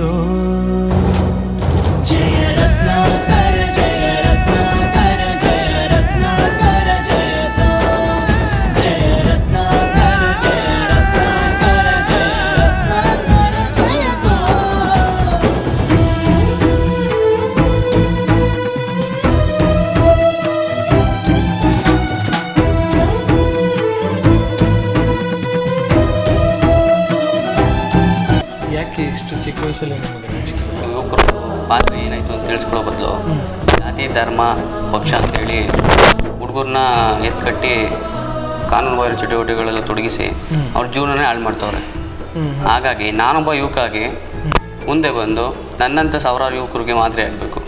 Dios. ಪಕ್ಷ ಅಂತೇಳಿ ಹುಡುಗರನ್ನ ಎತ್ಕಟ್ಟಿ ಕಾನೂನುಬಾಹಿರ ಚಟುವಟಿಕೆಗಳೆಲ್ಲ ತೊಡಗಿಸಿ ಅವ್ರ ಜೀವನನೇ ಹಾಳು ಮಾಡ್ತವ್ರೆ. ಹಾಗಾಗಿ ನಾನೊಬ್ಬ ಯುವಕ ಆಗಿ ಮುಂದೆ ಬಂದು ನನ್ನಂಥ ಸಾವಿರಾರು ಯುವಕರಿಗೆ ಮಾದರಿ ಆಗಬೇಕು.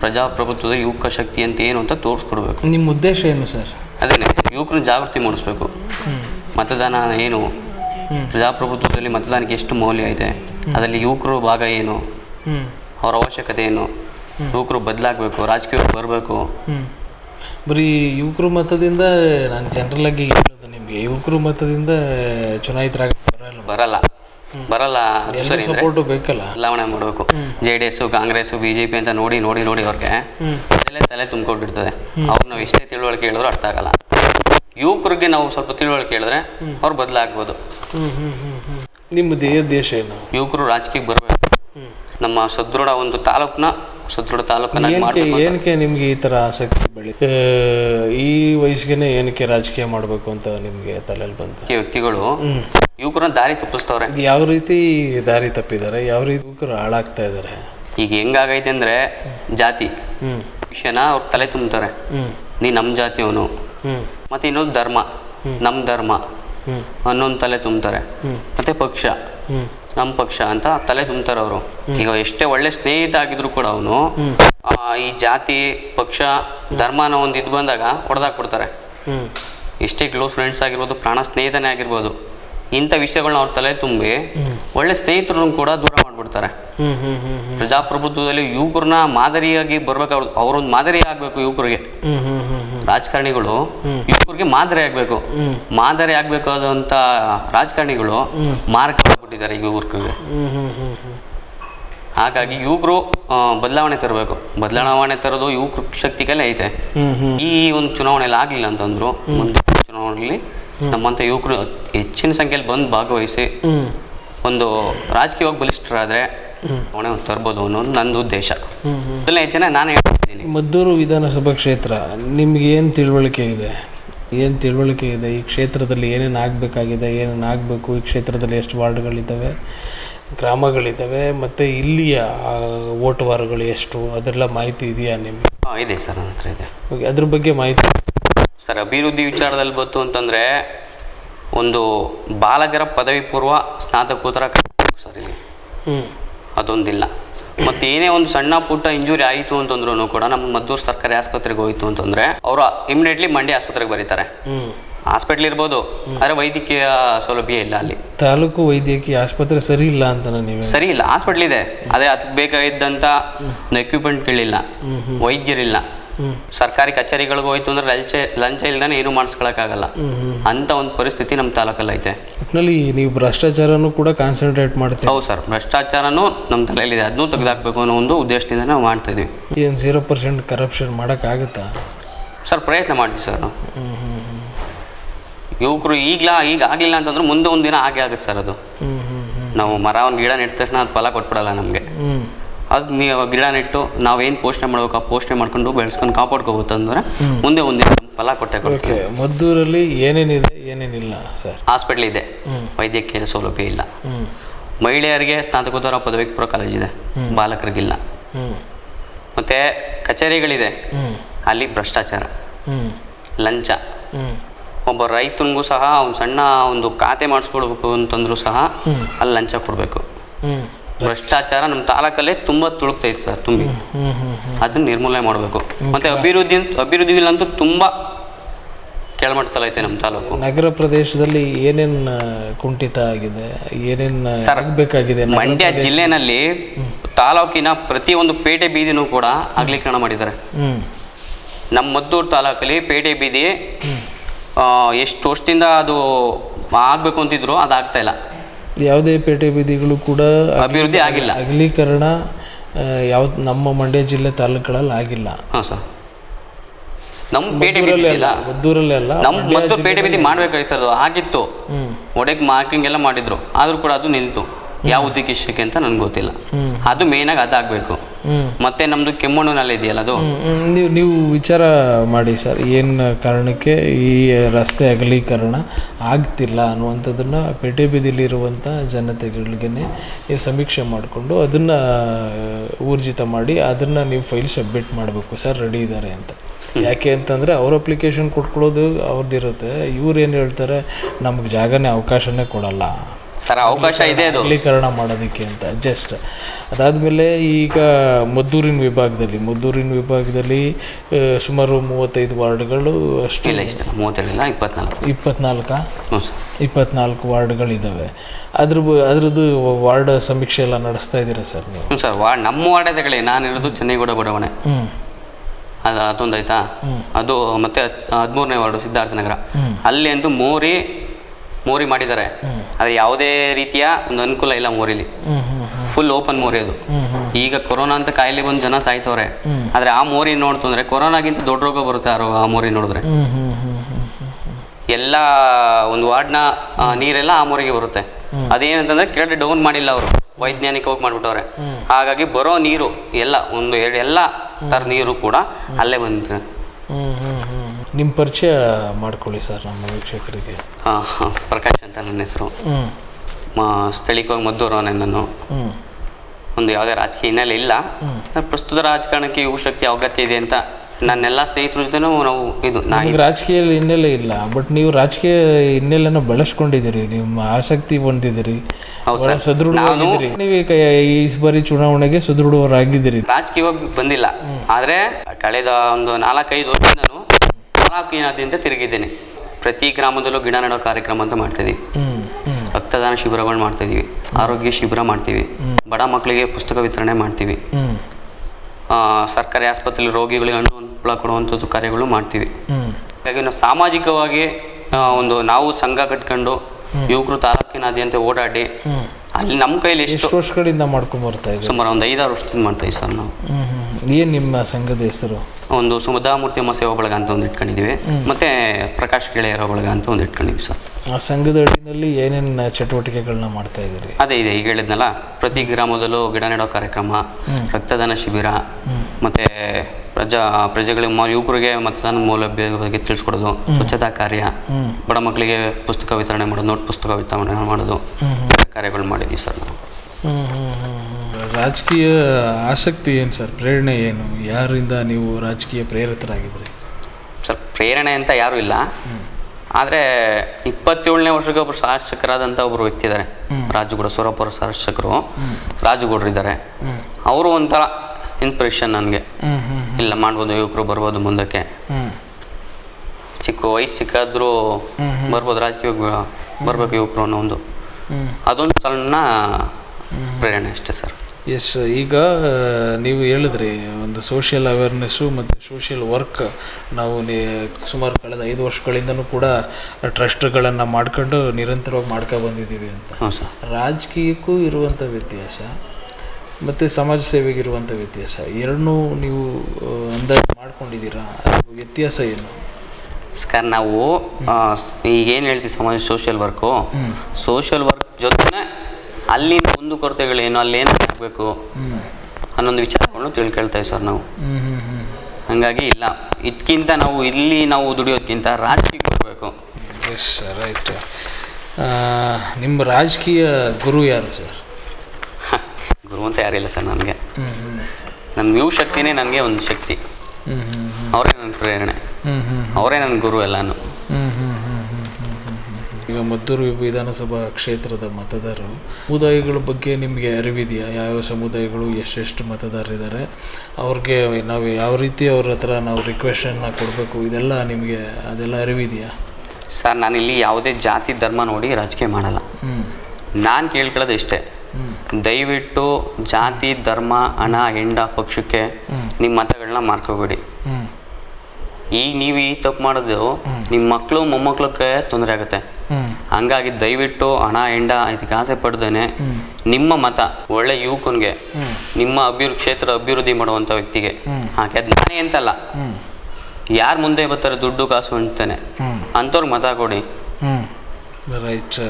ಪ್ರಜಾಪ್ರಭುತ್ವದ ಯುವಕ ಶಕ್ತಿ ಅಂತ ಏನು ಅಂತ ತೋರಿಸ್ಕೊಡ್ಬೇಕು. ನಿಮ್ಮ ಉದ್ದೇಶ ಏನು ಸರ್? ಅದೇನೆ ಯುವಕರನ್ನ ಜಾಗೃತಿ ಮೂಡಿಸ್ಬೇಕು. ಮತದಾನ ಏನು? ಪ್ರಜಾಪ್ರಭುತ್ವದಲ್ಲಿ ಮತದಾನಕ್ಕೆ ಎಷ್ಟು ಮೌಲ್ಯ ಇದೆ? ಅದರಲ್ಲಿ ಯುವಕರು ಭಾಗ ಏನು? ಅವರ ಅವಶ್ಯಕತೆ ಏನು? ಯುವಕರು ಬದಲಾಗಬೇಕು ರಾಜಕೀಯಕ್ಕೆ ಬರಬೇಕು. ಬರೀ ಯುವಕರು ಮತದಿಂದ ನಾನು ಜನರಲಾಗಿ ಹೇಳೋದು ನಿಮಗೆ? ಯುವಕರು ಮತದಿಂದ ಚುನಾಯಿತರಾಗ ಬರಲ್ಲ ಬರಲ್ಲ. ಬರಲ್ಲ. ಸಪೋರ್ಟು ಬೇಕಲ್ಲ. ಬದಲಾವಣೆ ಮಾಡಬೇಕು. J D S Congress B J P ಅಂತ ನೋಡಿ ನೋಡಿ ನೋಡಿ ಅವ್ರಿಗೆ ತಲೆ ತಲೆ ತುಂಬಿಕೊಂಡಿರ್ತದೆ ಅವ್ರು ನಾವು ಎಷ್ಟೇ ತಿಳುವಳಿಕೆ ಹೇಳಿದ್ರು ಅರ್ಥ ಆಗಲ್ಲ. ಯುವಕರಿಗೆ ನಾವು ಸ್ವಲ್ಪ ತಿಳುವಳಿಕೆ ಹೇಳಿದ್ರೆ ಅವ್ರು ಬದಲಾಗ್ಬೋದು. ನಿಮ್ಮ ದೇಹ ದೇಶ ಏನು? ಯುವಕರು ರಾಜಕೀಯಕ್ಕೆ ಬರಬೇಕು. ನಮ್ಮ ಸದೃಢ ಒಂದು ತಾಲೂಕನ್ನ ಸದೃಢ ತಾಲೂಕನ್ನಾಗಿ ಏನಕ್ಕೆ ಮಾಡಬೇಕು ಏನಕ್ಕೆ ನಿಮಗೆ ಈ ಥರ ಆಸಕ್ತಿ ಬೆಳಿ ಈ ವಯಸ್ಸಿಗೆನೆ ಏನಕ್ಕೆ ರಾಜಕೀಯ ಮಾಡಬೇಕು ಅಂತ ನಿಮಗೆ ತಲೆಯಲ್ಲಿ ಬಂತು? ವ್ಯಕ್ತಿಗಳು ಯುವಕರನ್ನ ದಾರಿ ತಪ್ಪಿಸ್ತವ್ರೆ. ಯಾವ ರೀತಿ ದಾರಿ ತಪ್ಪಿದ್ದಾರೆ ಯಾವ ರೀತಿ ಯುವಕರು ಹಾಳಾಗ್ತಾ ಇದ್ದಾರೆ ಈಗ ಹೆಂಗಾಗೈತೆ ಅಂದ್ರೆ ಜಾತಿ. ವಿಷಯನ ಅವ್ರು ತಲೆ ತುಂಬ್ತಾರೆ. ನೀ ನಮ್ಮ ಜಾತಿಯವನು ಅವನು. ಮತ್ತೆ ಇನ್ನೊಂದು ಧರ್ಮ. ನಮ್ಮ ಧರ್ಮ. ಅನ್ನೊಂದು ತಲೆ ತುಂಬ್ತಾರೆ. ಮತ್ತೆ ಪಕ್ಷ. ನಮ್ಮ ಪಕ್ಷ ಅಂತ ತಲೆ ತುಂಬ್ತಾರೆ ಅವರು ಈಗ ಎಷ್ಟೇ ಒಳ್ಳೆ ಸ್ನೇಹಿತ ಆಗಿದ್ರು ಕೂಡ ಅವನು ಈ ಜಾತಿ ಪಕ್ಷ ಧರ್ಮ ಅನ್ನೋ ಒಂದು ಇದು ಬಂದಾಗ ಹೊಡೆದಾಕ್ಬಿಡ್ತಾರೆ ಕೊಡ್ತಾರೆ ಎಷ್ಟೇ ಕ್ಲೋಸ್ ಫ್ರೆಂಡ್ಸ್ ಆಗಿರ್ಬೋದು ಪ್ರಾಣ ಸ್ನೇಹಿತನೇ ಆಗಿರ್ಬೋದು ಇಂಥ ವಿಷಯಗಳನ್ನ ಅವ್ರ ತಲೆ ತುಂಬಿ ಒಳ್ಳೆ ಸ್ನೇಹಿತರನ್ನು ಕೂಡ ದೂರ ಮಾಡ್ಬಿಡ್ತಾರೆ. ಪ್ರಜಾಪ್ರಭುತ್ವದಲ್ಲಿ ಯುವಕರನ್ನ ಮಾದರಿಯಾಗಿ ಬರ್ಬೇಕು ಅವ್ರ ಅವ್ರೊಂದು ಮಾದರಿ ಆಗ್ಬೇಕು ಯುವಕರಿಗೆ. ರಾಜಕಾರಣಿಗಳು ಯುವಕರಿಗೆ ಮಾದರಿ ಆಗ್ಬೇಕು. ಮಾದರಿ ಆಗ್ಬೇಕಾದಂತ ರಾಜಕಾರಣಿಗಳು ಮಾರಕವಾಗಿಬಿಟ್ಟಿದ್ದಾರೆ ಯುವಕರಿಗೆ ಹಾಗಾಗಿ ಯುವಕರು ಬದಲಾವಣೆ ತರಬೇಕು. ಬದಲಾವಣೆ ತರೋದು ಯುವಕರ ಶಕ್ತಿ ಕಲೆ ಐತೆ. ಈ ಒಂದು ಚುನಾವಣೆಯಲ್ಲಿ ಆಗಲಿಲ್ಲ ಅಂತಂದ್ರು ಮುಂದೆ ಚುನಾವಣೆಯಲ್ಲಿ ನಮ್ಮಂಥ ಯುವಕರು ಹೆಚ್ಚಿನ ಸಂಖ್ಯೆಯಲ್ಲಿ ಬಂದು ಭಾಗವಹಿಸಿ ಒಂದು ರಾಜಕೀಯವಾಗಿ ಬಲಿಷ್ಠರಾದರೆ ಚುನಾವಣೆ ತರ್ಬೋದು ಅನ್ನೋದು ನಂದು ಉದ್ದೇಶ. ಮೊದಲನೇ ಹೆಚ್ಚಿನ ನಾನು ಹೇಳ್ತಿದ್ದೀನಿ. ಮದ್ದೂರು ವಿಧಾನಸಭಾ ಕ್ಷೇತ್ರ, ನಿಮ್ಗೆ ಏನು ತಿಳುವಳಿಕೆ ಇದೆ? ಏನು ತಿಳುವಳಿಕೆ ಇದೆ? ಈ ಕ್ಷೇತ್ರದಲ್ಲಿ ಏನೇನು ಆಗಬೇಕಾಗಿದೆ? ಏನೇನು ಆಗಬೇಕು? ಈ ಕ್ಷೇತ್ರದಲ್ಲಿ ಎಷ್ಟು ವಾರ್ಡ್ಗಳಿದ್ದಾವೆ ಗ್ರಾಮಗಳಿದ್ದಾವೆ ಮತ್ತು ಇಲ್ಲಿಯ ಆ, ಓಟುವಾರಗಳು ಎಷ್ಟು? ಅದೆಲ್ಲ ಮಾಹಿತಿ ಇದೆಯಾ ನಿಮಗೆ? ಹಾಂ ಇದೆ ಸರ್ ನನ್ನ ಹತ್ರ ಇದೆ. ಓಕೆ ಅದ್ರ ಬಗ್ಗೆ ಮಾಹಿತಿ. ಸರ್ ಅಭಿವೃದ್ಧಿ ವಿಚಾರದಲ್ಲಿ ಬಂತು ಅಂತಂದರೆ ಒಂದು ಬಾಲಕರ ಪದವಿ ಪೂರ್ವ ಸ್ನಾತಕೋತ್ತರ ಸರ್ ಇಲ್ಲಿ. ಹ್ಞೂ ಅದೊಂದಿಲ್ಲ. ಮತ್ತು ಏನೇ ಒಂದು ಸಣ್ಣ ಪುಟ್ಟ ಇಂಜುರಿ ಆಯಿತು ಅಂತಂದ್ರೂ ಕೂಡ ನಮ್ಮ ಮದ್ದೂರು ಸರ್ಕಾರಿ ಆಸ್ಪತ್ರೆಗೆ ಹೋಯಿತು ಅಂತಂದರೆ ಅವರು ಇಮಿಡಿಯೇಟ್ಲಿ ಮಂಡ್ಯ ಆಸ್ಪತ್ರೆಗೆ ಬರೀತಾರೆ. ಹಾಸ್ಪಿಟಲ್ ಹಾಸ್ಪಿಟ್ಲ್ ಇರ್ಬೋದು ಆದರೆ ವೈದ್ಯಕೀಯ ಸೌಲಭ್ಯ ಇಲ್ಲ ಅಲ್ಲಿ. ತಾಲೂಕು ವೈದ್ಯಕೀಯ ಆಸ್ಪತ್ರೆ ಸರಿ ಇಲ್ಲ ಅಂತ ನೀವು? ಸರಿ ಇಲ್ಲ ಹಾಸ್ಪಿಟ್ಲ್ ಇದೆ ಅದೇ ಅದಕ್ಕೆ ಬೇಕಾಗಿದ್ದಂಥ ಎಕ್ವಿಪ್ಮೆಂಟ್ಗಳಿಲ್ಲ ವೈದ್ಯರಿಲ್ಲ. ಸರ್ಕಾರಿ ಕಚೇರಿಗಳಿಗೆ ಹೋಯ್ತು ಅಂದ್ರೆ ಲಂಚ ಲಂಚ ಇಲ್ದೇ ಏನು ಮಾಡಿಸ್ಕೊಳಕ್ಕಾಗಲ್ಲ. ಅಂತ ಒಂದು ಪರಿಸ್ಥಿತಿ ನಮ್ಮ ತಾಲೂಕಲ್ಲಿ ಐತೆ ಒಟ್ಟಿನಲ್ಲಿ ನೀವು ಭ್ರಷ್ಟಾಚಾರನೂ ಕೂಡ ಕಾನ್ಸಂಟ್ರೇಟ್ ಮಾಡ್ತೀವಿ ಹೌದು ಸರ್ ಭ್ರಷ್ಟಾಚಾರನೂ ನಮ್ಮ ತಲೆಯಲ್ಲಿದೆ. ಅದನ್ನೂ ತೆಗೆದಾಕ್ಬೇಕು ಅನ್ನೋ ಒಂದು ಉದ್ದೇಶದಿಂದ ನಾವು ಮಾಡ್ತಾ ಇದೀವಿ ಏನು ಜೀರೋ ಪರ್ಸೆಂಟ್ ಕರಪ್ಷನ್ ಮಾಡೋಕ್ಕಾಗುತ್ತಾ? ಸರ್ ಪ್ರಯತ್ನ ಮಾಡ್ತೀವಿ ಸರ್ ನಾವು. ಯುವಕರು ಈಗಲ ಈಗ ಆಗಲಿಲ್ಲ ಅಂತಂದ್ರೆ ಮುಂದೆ ಒಂದು ದಿನ ಆಗೇ ಆಗುತ್ತೆ ಸರ್ ಅದು. ನಾವು ಮರ ಒಂದು ಗಿಡ ನೆಟ್ಟ ತಕ್ಷಣ ಅದು ಫಲ ಕೊಟ್ಬಿಡಲ್ಲ ನಮಗೆ. ಅದು ನೀವು ಗಿಡ ನೆಟ್ಟು ನಾವೇನು ಪೋಷಣೆ ಮಾಡ್ಬೇಕು ಆ ಪೋಷಣೆ ಮಾಡ್ಕೊಂಡು ಬೆಳೆಸ್ಕೊಂಡು ಕಾಪಾಡ್ಕೋಬೋದು ಅಂದ್ರೆ ಮುಂದೆ ಒಂದೇ ಫಲ ಕೊಟ್ಟೆ ಕೊಡ್ತೀವಿ. ಮದ್ದೂರಲ್ಲಿ ಏನೇನಿದೆ ಏನೇನಿಲ್ಲ ಸರ್? ಹಾಸ್ಪಿಟ್ಲ್ ಇದೆ. ವೈದ್ಯಕೀಯ ಸೌಲಭ್ಯ ಇಲ್ಲ. ಮಹಿಳೆಯರಿಗೆ ಸ್ನಾತಕೋತ್ತರ ಪದವಿ ಪೂರ್ವ ಕಾಲೇಜ್ ಇದೆ. ಬಾಲಕರಿಗಿಲ್ಲ. ಮತ್ತೆ ಕಚೇರಿಗಳಿದೆ. ಅಲ್ಲಿ ಭ್ರಷ್ಟಾಚಾರ. ಲಂಚ. ಒಬ್ಬ ರೈತನಿಗೂ ಸಹ ಅವ್ನು ಸಣ್ಣ ಒಂದು ಖಾತೆ ಮಾಡಿಸ್ಕೊಳ್ಬೇಕು ಅಂತಂದ್ರೂ ಸಹ ಅಲ್ಲಿ ಲಂಚ ಕೊಡಬೇಕು. ಭ್ರಷ್ಟಾಚಾರ ನಮ್ಮ ತಾಲೂಕಲ್ಲೇ ತುಂಬ ತುಳುಕ್ತೈತೆ ಸರ್ ತುಂಬಿ. ಅದನ್ನ ನಿರ್ಮೂಲನೆ ಮಾಡಬೇಕು. ಮತ್ತೆ ಅಭಿವೃದ್ಧಿ ಅಭಿವೃದ್ಧಿ ಇಲ್ಲಂತೂ ತುಂಬ ಕೆಳಮಟ್ಟದಲ್ಲಿ ಐತೆ ನಮ್ಮ ತಾಲೂಕು. ನಗರ ಪ್ರದೇಶದಲ್ಲಿ ಏನೇನ್ ಕುಂಠಿತ ಆಗಿದೆ ಏನೇನ್ ಸರಬೇಕಾಗಿದೆ ಮಂಡ್ಯ ಜಿಲ್ಲೆನಲ್ಲಿ ತಾಲೂಕಿನ ಪ್ರತಿಯೊಂದು ಪೇಟೆ ಬೀದಿನೂ ಕೂಡ ಅಗಲೀಕರಣ ಮಾಡಿದ್ದಾರೆ. ನಮ್ಮ ಮದ್ದೂರು ತಾಲೂಕಲ್ಲಿ ಪೇಟೆ ಬೀದಿ ಎಷ್ಟು ವರ್ಷದಿಂದ ಅದು ಆಗಬೇಕು ಅಂತಿದ್ರು ಅದಾಗ್ತಾ ಇಲ್ಲ. ಯಾವುದೇ ಪೇಟೆ ಬೀದಿಗಳು ಕೂಡ ಅಭಿವೃದ್ಧಿ ಆಗಿಲ್ಲ. ಅಗಲೀಕರಣ ಯಾವ ನಮ್ಮ ಮಂಡ್ಯ ಜಿಲ್ಲೆ ತಾಲೂಕುಗಳಲ್ಲಿ ಆಗಿಲ್ಲ. ಹಾಂ ಸರ್. ನಮ್ಮ ಪೇಟೆ ಬೀದಿ ಇಲ್ಲ ಮದ್ದೂರಲ್ಲೇ ಅಲ್ಲ. ನಮ್ಮ ಪೇಟೆ ಬೀದಿ ಸರ್ ಅದು. ಆಗಿತ್ತು. ಒಡೆಗೆ ಮಾರ್ಕಿಂಗ್ ಎಲ್ಲ ಮಾಡಿದ್ರು. ಆದರೂ ಕೂಡ ಅದು ನಿಲ್ತು. ಯಾವ ಉದ್ದೇಶಕ್ಕೆ ಅಂತ ನನ್ಗೆ ಗೊತ್ತಿಲ್ಲ. ಅದು ಅದು ಮೇಯ್ನಾಗಿ ಅದಾಗಬೇಕು. ಮತ್ತೆ ನಮ್ಮದು ಕೆಮ್ಮಣ್ಣುನಲ್ಲಿ ಇದೆಯಲ್ಲ ಅದು. ನೀವು ನೀವು ವಿಚಾರ ಮಾಡಿ ಸರ್, ಏನು ಕಾರಣಕ್ಕೆ ಈ ರಸ್ತೆ ಅಗಲೀಕರಣ ಆಗ್ತಿಲ್ಲ ಅನ್ನುವಂಥದ್ದನ್ನು ಪೇಟೆ ಬೀದಿಲಿರುವಂಥ ಜನತೆಗಳಿಗೆ ನೀವು ಸಮೀಕ್ಷೆ ಮಾಡಿಕೊಂಡು ಅದನ್ನು ಊರ್ಜಿತ ಮಾಡಿ ಅದನ್ನು ನೀವು ಫೈಲ್ ಸಬ್ಮಿಟ್ ಮಾಡಬೇಕು ಸರ್ ರೆಡಿ ಇದ್ದಾರೆ ಅಂತ. ಯಾಕೆ ಅಂತಂದರೆ ಅವ್ರ ಅಪ್ಲಿಕೇಶನ್ ಕೊಟ್ಕೊಳ್ಳೋದು ಅವ್ರದ್ದಿರುತ್ತೆ ಇವ್ರು ಏನು ಹೇಳ್ತಾರೆ, ನಮಗೆ ಜಾಗನೇ ಅವಕಾಶನೇ ಕೊಡಲ್ಲ. ಸರ್ ಅವಕಾಶ ಇದೆ ಅದು. ಅಗಲೀಕರಣ ಮಾಡೋದಕ್ಕೆ ಅಂತ ಜಸ್ಟ್ ಅದಾದಮೇಲೆ ಈಗ ಮದ್ದೂರಿನ ವಿಭಾಗದಲ್ಲಿ ಮದ್ದೂರಿನ ವಿಭಾಗದಲ್ಲಿ ಸುಮಾರು ಮೂವತ್ತೈದು ವಾರ್ಡ್ಗಳು ಅಷ್ಟು ಇಲ್ಲ ಇಷ್ಟ. ಮೂವತ್ತೆರಡಿಲ್ಲ ಇಪ್ಪತ್ನಾಲ್ಕು. ಇಪ್ಪತ್ನಾಲ್ಕು? ಹ್ಞೂ ಸರ್. ಇಪ್ಪತ್ನಾಲ್ಕು ವಾರ್ಡ್ಗಳಿದ್ದಾವೆ ಅದ್ರ ಅದ್ರದ್ದು ವಾರ್ಡ್ ಸಮೀಕ್ಷೆ ಎಲ್ಲ ನಡೆಸ್ತಾ ಇದ್ದೀರಾ ಸರ್ ನೀವು? ಹ್ಞೂ ಸರ್ ವಾರ್ಡ್ ನಮ್ಮ ವಾರ್ಡದಗಳೇ ನಾನಿರೋದು ಚೆನ್ನೈಗೌಡ ಬಡಾವಣೆ. ಹ್ಞೂ ಅದು ಅದೊಂದು ಆಯ್ತಾ ಅದು ಮತ್ತೆ ಹದಿಮೂರನೇ ವಾರ್ಡು ಸಿದ್ಧಾರ್ಥನಗರ. ಅಲ್ಲಿ ಅಂತೂ ಮೋರಿ ಮೋರಿ ಮಾಡಿದ್ದಾರೆ. ಆದರೆ ಯಾವುದೇ ರೀತಿಯ ಒಂದು ಅನುಕೂಲ ಇಲ್ಲ ಮೋರಿಲಿ. ಫುಲ್ ಓಪನ್ ಮೋರಿ ಅದು. ಈಗ ಕೊರೋನಾ ಅಂತ ಕಾಯಿಲೆ ಬಂದು ಜನ ಸಾಯ್ತವ್ರೆ. ಆದರೆ ಆ ಮೋರಿ ನೋಡ್ತು ಅಂದ್ರೆ ಕೊರೋನಾಗಿಂತ ದೊಡ್ಡ ರೋಗ ಬರುತ್ತೆ ಆ ಮೋರಿ ನೋಡಿದ್ರೆ. ಎಲ್ಲ ಒಂದು ವಾರ್ಡ್ನ ನೀರೆಲ್ಲ ಆ ಮೋರಿಗೆ ಬರುತ್ತೆ. ಅದೇನಂತಂದ್ರೆ ಕೆಳಗಡೆ ಡೌನ್ ಮಾಡಿಲ್ಲ ಅವರು. ವೈಜ್ಞಾನಿಕವಾಗಿ ಮಾಡಿಬಿಟ್ಟವ್ರೆ. ಹಾಗಾಗಿ ಬರೋ ನೀರು, ಎಲ್ಲ, ಒಂದು ಎರಡು, ಎಲ್ಲ ತರ ನೀರು ಕೂಡ ಅಲ್ಲೇ ಬಂದಿದೆ ನಿಮ್ಮ ಪರಿಚಯ ಮಾಡ್ಕೊಳ್ಳಿ ಸರ್ ನಮ್ಮ ವೀಕ್ಷಕರಿಗೆ. ಹಾಂ ಹಾಂ ಪ್ರಕಾಶ್ ಅಂತ ನನ್ನ ಹೆಸರು. ಹ್ಞೂ ಮ- ಸ್ಥಳೀಯವಾಗಿ ಮದ್ದೂರವನೇ ನಾನು. ಹ್ಞೂ ಒಂದು ಯಾವುದೇ ರಾಜಕೀಯ ಹಿನ್ನೆಲೆ ಇಲ್ಲ. ಪ್ರಸ್ತುತ ರಾಜಕಾರಣಕ್ಕೆ ಯುವ ಶಕ್ತಿ ಅಗತ್ಯ ಇದೆ ಅಂತ ನನ್ನೆಲ್ಲ ಸ್ನೇಹಿತರ ಜೊತೆನೂ ನಾವು ಇದು ನಾ ನಿಮ್ಗೆ ರಾಜಕೀಯ ಹಿನ್ನೆಲೆ ಇಲ್ಲ. ಬಟ್ ನೀವು ರಾಜಕೀಯ ಹಿನ್ನೆಲೆನ ಬಳಸ್ಕೊಂಡಿದ್ದೀರಿ. ನಿಮ್ಮ ಆಸಕ್ತಿ ಹೊಂದಿದ್ದೀರಿ. ಹೌದು. ಸದೃಢವಾಗಿದ್ದೀರಿ. ನೀವು ಈ ಬಾರಿ ಚುನಾವಣೆಗೆ ಸುದೃಢವರಾಗಿದ್ದೀರಿ ರಾಜಕೀಯವಾಗಿ ಬಂದಿಲ್ಲ. ಆದರೆ ಕಳೆದ ಒಂದು ನಾಲ್ಕೈದು ವರ್ಷದಿಂದನೂ ನಾಲ್ಕು ತಿರುಗಿದ್ದೇನೆ. ಪ್ರತಿ ಗ್ರಾಮದಲ್ಲೂ ಗಿಡ ನೆಡೋ ಕಾರ್ಯಕ್ರಮ ಅಂತ ಮಾಡ್ತಿದ್ದೀವಿ ಇದೀವಿ ರಕ್ತದಾನ ಶಿಬಿರಗಳು ಇದೀವಿ ಆರೋಗ್ಯ ಶಿಬಿರ ಮಾಡ್ತೀವಿ ಬಡ ಮಕ್ಕಳಿಗೆ ಪುಸ್ತಕ ವಿತರಣೆ ಮಾಡ್ತೀವಿ ಸರ್ಕಾರಿ ಆಸ್ಪತ್ರೆಯಲ್ಲಿ ರೋಗಿಗಳಿಗೆ ಹಣ್ಣು ಹಂಪಲ ಕೊಡುವಂಥದ್ದು ಕಾರ್ಯಗಳು ಮಾಡ್ತೀವಿ ಹಾಗಾಗಿ ನಾವು ಸಾಮಾಜಿಕವಾಗಿ ಒಂದು ನಾವು ಸಂಘ ಕಟ್ಕೊಂಡು ಯುವಕರು ತಾಲೂಕಿನಾದ್ಯಂತ ಓಡಾಡಿ ಅಲ್ಲಿ ನಮ್ಮ ಕೈಲಿ ಎಷ್ಟು ಎಷ್ಟು ವರ್ಷಗಳಿಂದ ಮಾಡ್ಕೊಂಡು ಬರ್ತಾ ಇದ್ದೀವಿ ಸುಮಾರು ಒಂದು ಐದಾರು ವರ್ಷದಿಂದ ಮಾಡ್ತಾ ಇದ್ದೀವಿ ಸರ್ ನಾವು. ಏನು ನಿಮ್ಮ ಸಂಘದ ಹೆಸರು? ಒಂದು ಸುಮಧಾಮೂರ್ತಿ ಅಮ್ಮ ಸೇವಾ ಬಳಗ ಅಂತ ಒಂದು ಇಟ್ಕೊಂಡಿದ್ದೀವಿ. ಮತ್ತೆ ಪ್ರಕಾಶ್ ಗೆಳೆಯರ ಬಳಗ ಅಂತ ಒಂದು ಇಟ್ಕೊಂಡಿದ್ದೀವಿ ಸರ್. ಆ ಸಂಘದ ಅಡಿಯಲ್ಲಿ ಏನೇನು ಚಟುವಟಿಕೆಗಳನ್ನ ಮಾಡ್ತಾ ಇದ್ದೀರಿ? ಅದೇ ಇದೆ. ಈಗ ಹೇಳಿದ್ನಲ್ಲ ಪ್ರತಿ ಗ್ರಾಮದಲ್ಲೂ ಗಿಡ ನೆಡೋ ಕಾರ್ಯಕ್ರಮ ರಕ್ತದಾನ ಶಿಬಿರ ಮತ್ತೆ ಪ್ರಜಾ ಪ್ರಜೆಗಳ ಯುವಕರಿಗೆ ಮತದಾನ ಮೌಲಭ್ಯ ಬಗ್ಗೆ ತಿಳಿಸ್ಕೊಡೋದು ಸ್ವಚ್ಛತಾ ಕಾರ್ಯ. ಬಡ ಮಕ್ಕಳಿಗೆ ಪುಸ್ತಕ ವಿತರಣೆ ಮಾಡೋದು ನೋಟ್ ಪುಸ್ತಕ ವಿತರಣೆ ಮಾಡೋದು ಕಾರ್ಯಗಳು ಮಾಡಿದ್ವಿ ಸರ್ ನಾವು. ರಾಜಕೀಯ ಆಸಕ್ತಿ ಏನು ಸರ್? ಪ್ರೇರಣೆ ಏನು? ಯಾರಿಂದ ನೀವು ರಾಜಕೀಯ ಪ್ರೇರಿತರಾಗಿದ್ದೀರಿ? ಸರ್ ಪ್ರೇರಣೆ ಅಂತ ಯಾರೂ ಇಲ್ಲ. ಆದರೆ ಇಪ್ಪತ್ತೇಳನೇ ವರ್ಷಕ್ಕೆ ಒಬ್ಬರು ಶಾಸಕರಾದಂಥ ಒಬ್ಬರು ವ್ಯಕ್ತಿ ಇದ್ದಾರೆ ರಾಜುಗೌಡ ಸೂರಪ್ಪರ ಶಾಸಕರು ರಾಜುಗೌಡರು ಇದ್ದಾರೆ ಹ್ಮ್. ಅವರು ಒಂಥರ ಇನ್ಸ್ಪಿರೇಷನ್ ನನಗೆ. ಇಲ್ಲ ಮಾಡ್ಬೋದು ಯುವಕರು ಬರ್ಬೋದು ಮುಂದಕ್ಕೆ. ಚಿಕ್ಕ ವಯಸ್ಸು ಸಿಕ್ಕಾದ್ರೂ ಬರ್ಬೋದು ರಾಜಕೀಯ ಬರ್ಬೇಕು ಯುವಕರು ಅನ್ನೋ ಒಂದು. ಅದೊಂದು ಸಣ್ಣ ಪ್ರೇರಣೆ ಅಷ್ಟೇ ಸರ್. ಎಸ್ ಈಗ ನೀವು ಹೇಳಿದ್ರಿ ಒಂದು ಸೋಷಿಯಲ್ ಅವೇರ್ನೆಸ್ಸು ಮತ್ತು ಸೋಷಿಯಲ್ ವರ್ಕ್ ನಾವು ನಿ ಸುಮಾರು ಕಳೆದ ಐದು ವರ್ಷಗಳಿಂದನೂ ಕೂಡ ಟ್ರಸ್ಟ್ಗಳನ್ನು ಮಾಡ್ಕೊಂಡು ನಿರಂತರವಾಗಿ ಮಾಡ್ಕೊ ಬಂದಿದ್ದೀವಿ ಅಂತ. ಸರ್ ರಾಜಕೀಯಕ್ಕೂ ಇರುವಂಥ ವ್ಯತ್ಯಾಸ ಮತ್ತು ಸಮಾಜ ಸೇವೆಗೆ ಇರುವಂಥ ವ್ಯತ್ಯಾಸ ಎರಡನ್ನೂ ನೀವು ಅಂದಾಜು ಮಾಡ್ಕೊಂಡಿದ್ದೀರಾ? ವ್ಯತ್ಯಾಸ ಏನು? ಸರ್ ನಾವು ಈಗ ಏನು ಹೇಳ್ತೀವಿ ಸಮಾಜ ಸೋಷಿಯಲ್ ವರ್ಕು ಸೋಷಿಯಲ್ ವರ್ಕ್ ಜೊತೆ ಅಲ್ಲಿಂದ ಒಂದು ಕೊರತೆಗಳೇನು ಅಲ್ಲೇನು ಆಗಬೇಕು? ಅನ್ನೊಂದು ವಿಚಾರಗಳನ್ನು ತಿಳ್ಕೊಳ್ತೇವೆ ಸರ್ ನಾವು. ಹಾಗಾಗಿ ಇಲ್ಲ. ಇದಕ್ಕಿಂತ ನಾವು ಇಲ್ಲಿ ನಾವು ದುಡಿಯೋದಕ್ಕಿಂತ ರಾಜಕೀಯ ಬರಬೇಕು ಎಸ್ ರೈಟ್ ನಿಮ್ಮ ರಾಜಕೀಯ ಗುರು ಯಾರು ಸರ್ ಗುರು ಅಂತ ಯಾರಿಲ್ಲ ಸರ್ ನನಗೆ. ನನ್ನ ಯುವ ಶಕ್ತಿನೇ ನನಗೆ ಒಂದು ಶಕ್ತಿ. ಅವರೇ ನನ್ನ ಪ್ರೇರಣೆ. ಅವರೇ ನನ್ನ ಗುರು ಎಲ್ಲಾನು. ಈಗ ಮದ್ದೂರು ವಿಧಾನಸಭಾ ಕ್ಷೇತ್ರದ ಮತದಾರರು ಸಮುದಾಯಗಳ ಬಗ್ಗೆ ನಿಮಗೆ ಅರಿವಿದೆಯಾ? ಯಾವ್ಯಾವ ಸಮುದಾಯಗಳು ಎಷ್ಟೆಷ್ಟು ಮತದಾರರಿದ್ದಾರೆ? ಅವ್ರಿಗೆ ನಾವು ಯಾವ ರೀತಿ ಅವ್ರ ಹತ್ರ ನಾವು ರಿಕ್ವೆಸ್ಟನ್ನು ಕೊಡಬೇಕು? ಇದೆಲ್ಲ ನಿಮಗೆ ಅದೆಲ್ಲ ಅರಿವಿದೆಯಾ? ಸರ್ ನಾನಿಲ್ಲಿ ಯಾವುದೇ ಜಾತಿ ಧರ್ಮ ನೋಡಿ ರಾಜಕೀಯ ಮಾಡಲ್ಲ. ನಾನು ಕೇಳ್ಕೊಳ್ಳೋದು ಇಷ್ಟೇ. ದಯವಿಟ್ಟು ಜಾತಿ ಧರ್ಮ ಹಣ ಹೆಂಡ ಪಕ್ಷಕ್ಕೆ ನಿಮ್ಮ ಮತಗಳನ್ನ ಮಾರ್ಕೋಬೇಡಿ. ಈಗ ನೀವು ಈ ತಪ್ಪು ಮಾಡೋದು ನಿಮ್ಮ ಮಕ್ಕಳು ಮೊಮ್ಮಕ್ಕಳಕ್ಕೆ ತೊಂದರೆ ಆಗುತ್ತೆ. ಹಂಗಾಗಿ ದಯವಿಟ್ಟು ಹಣ ಹೆಂಡ ಇದಕ್ಕೆ ಆಸೆ ಪಡ್ದೇನೆ ನಿಮ್ಮ ಮತ ಒಳ್ಳೆ ಯುವಕನ್ಗೆ ನಿಮ್ಮ ಅಭಿವೃದ್ಧಿ ಕ್ಷೇತ್ರ ಅಭಿವೃದ್ಧಿ ಮಾಡುವಂಥ ವ್ಯಕ್ತಿಗೆ ಹಾಕಿ ಅದು ನಾನೇ ಅಂತಲ್ಲ. ಯಾರು ಮುಂದೆ ಬರ್ತಾರೆ ದುಡ್ಡು ಕಾಸು ಅಂತಾನೆ. ಅಂಥವ್ರಿಗೆ ಮತ ಕೊಡಿ. ರೈಟ್.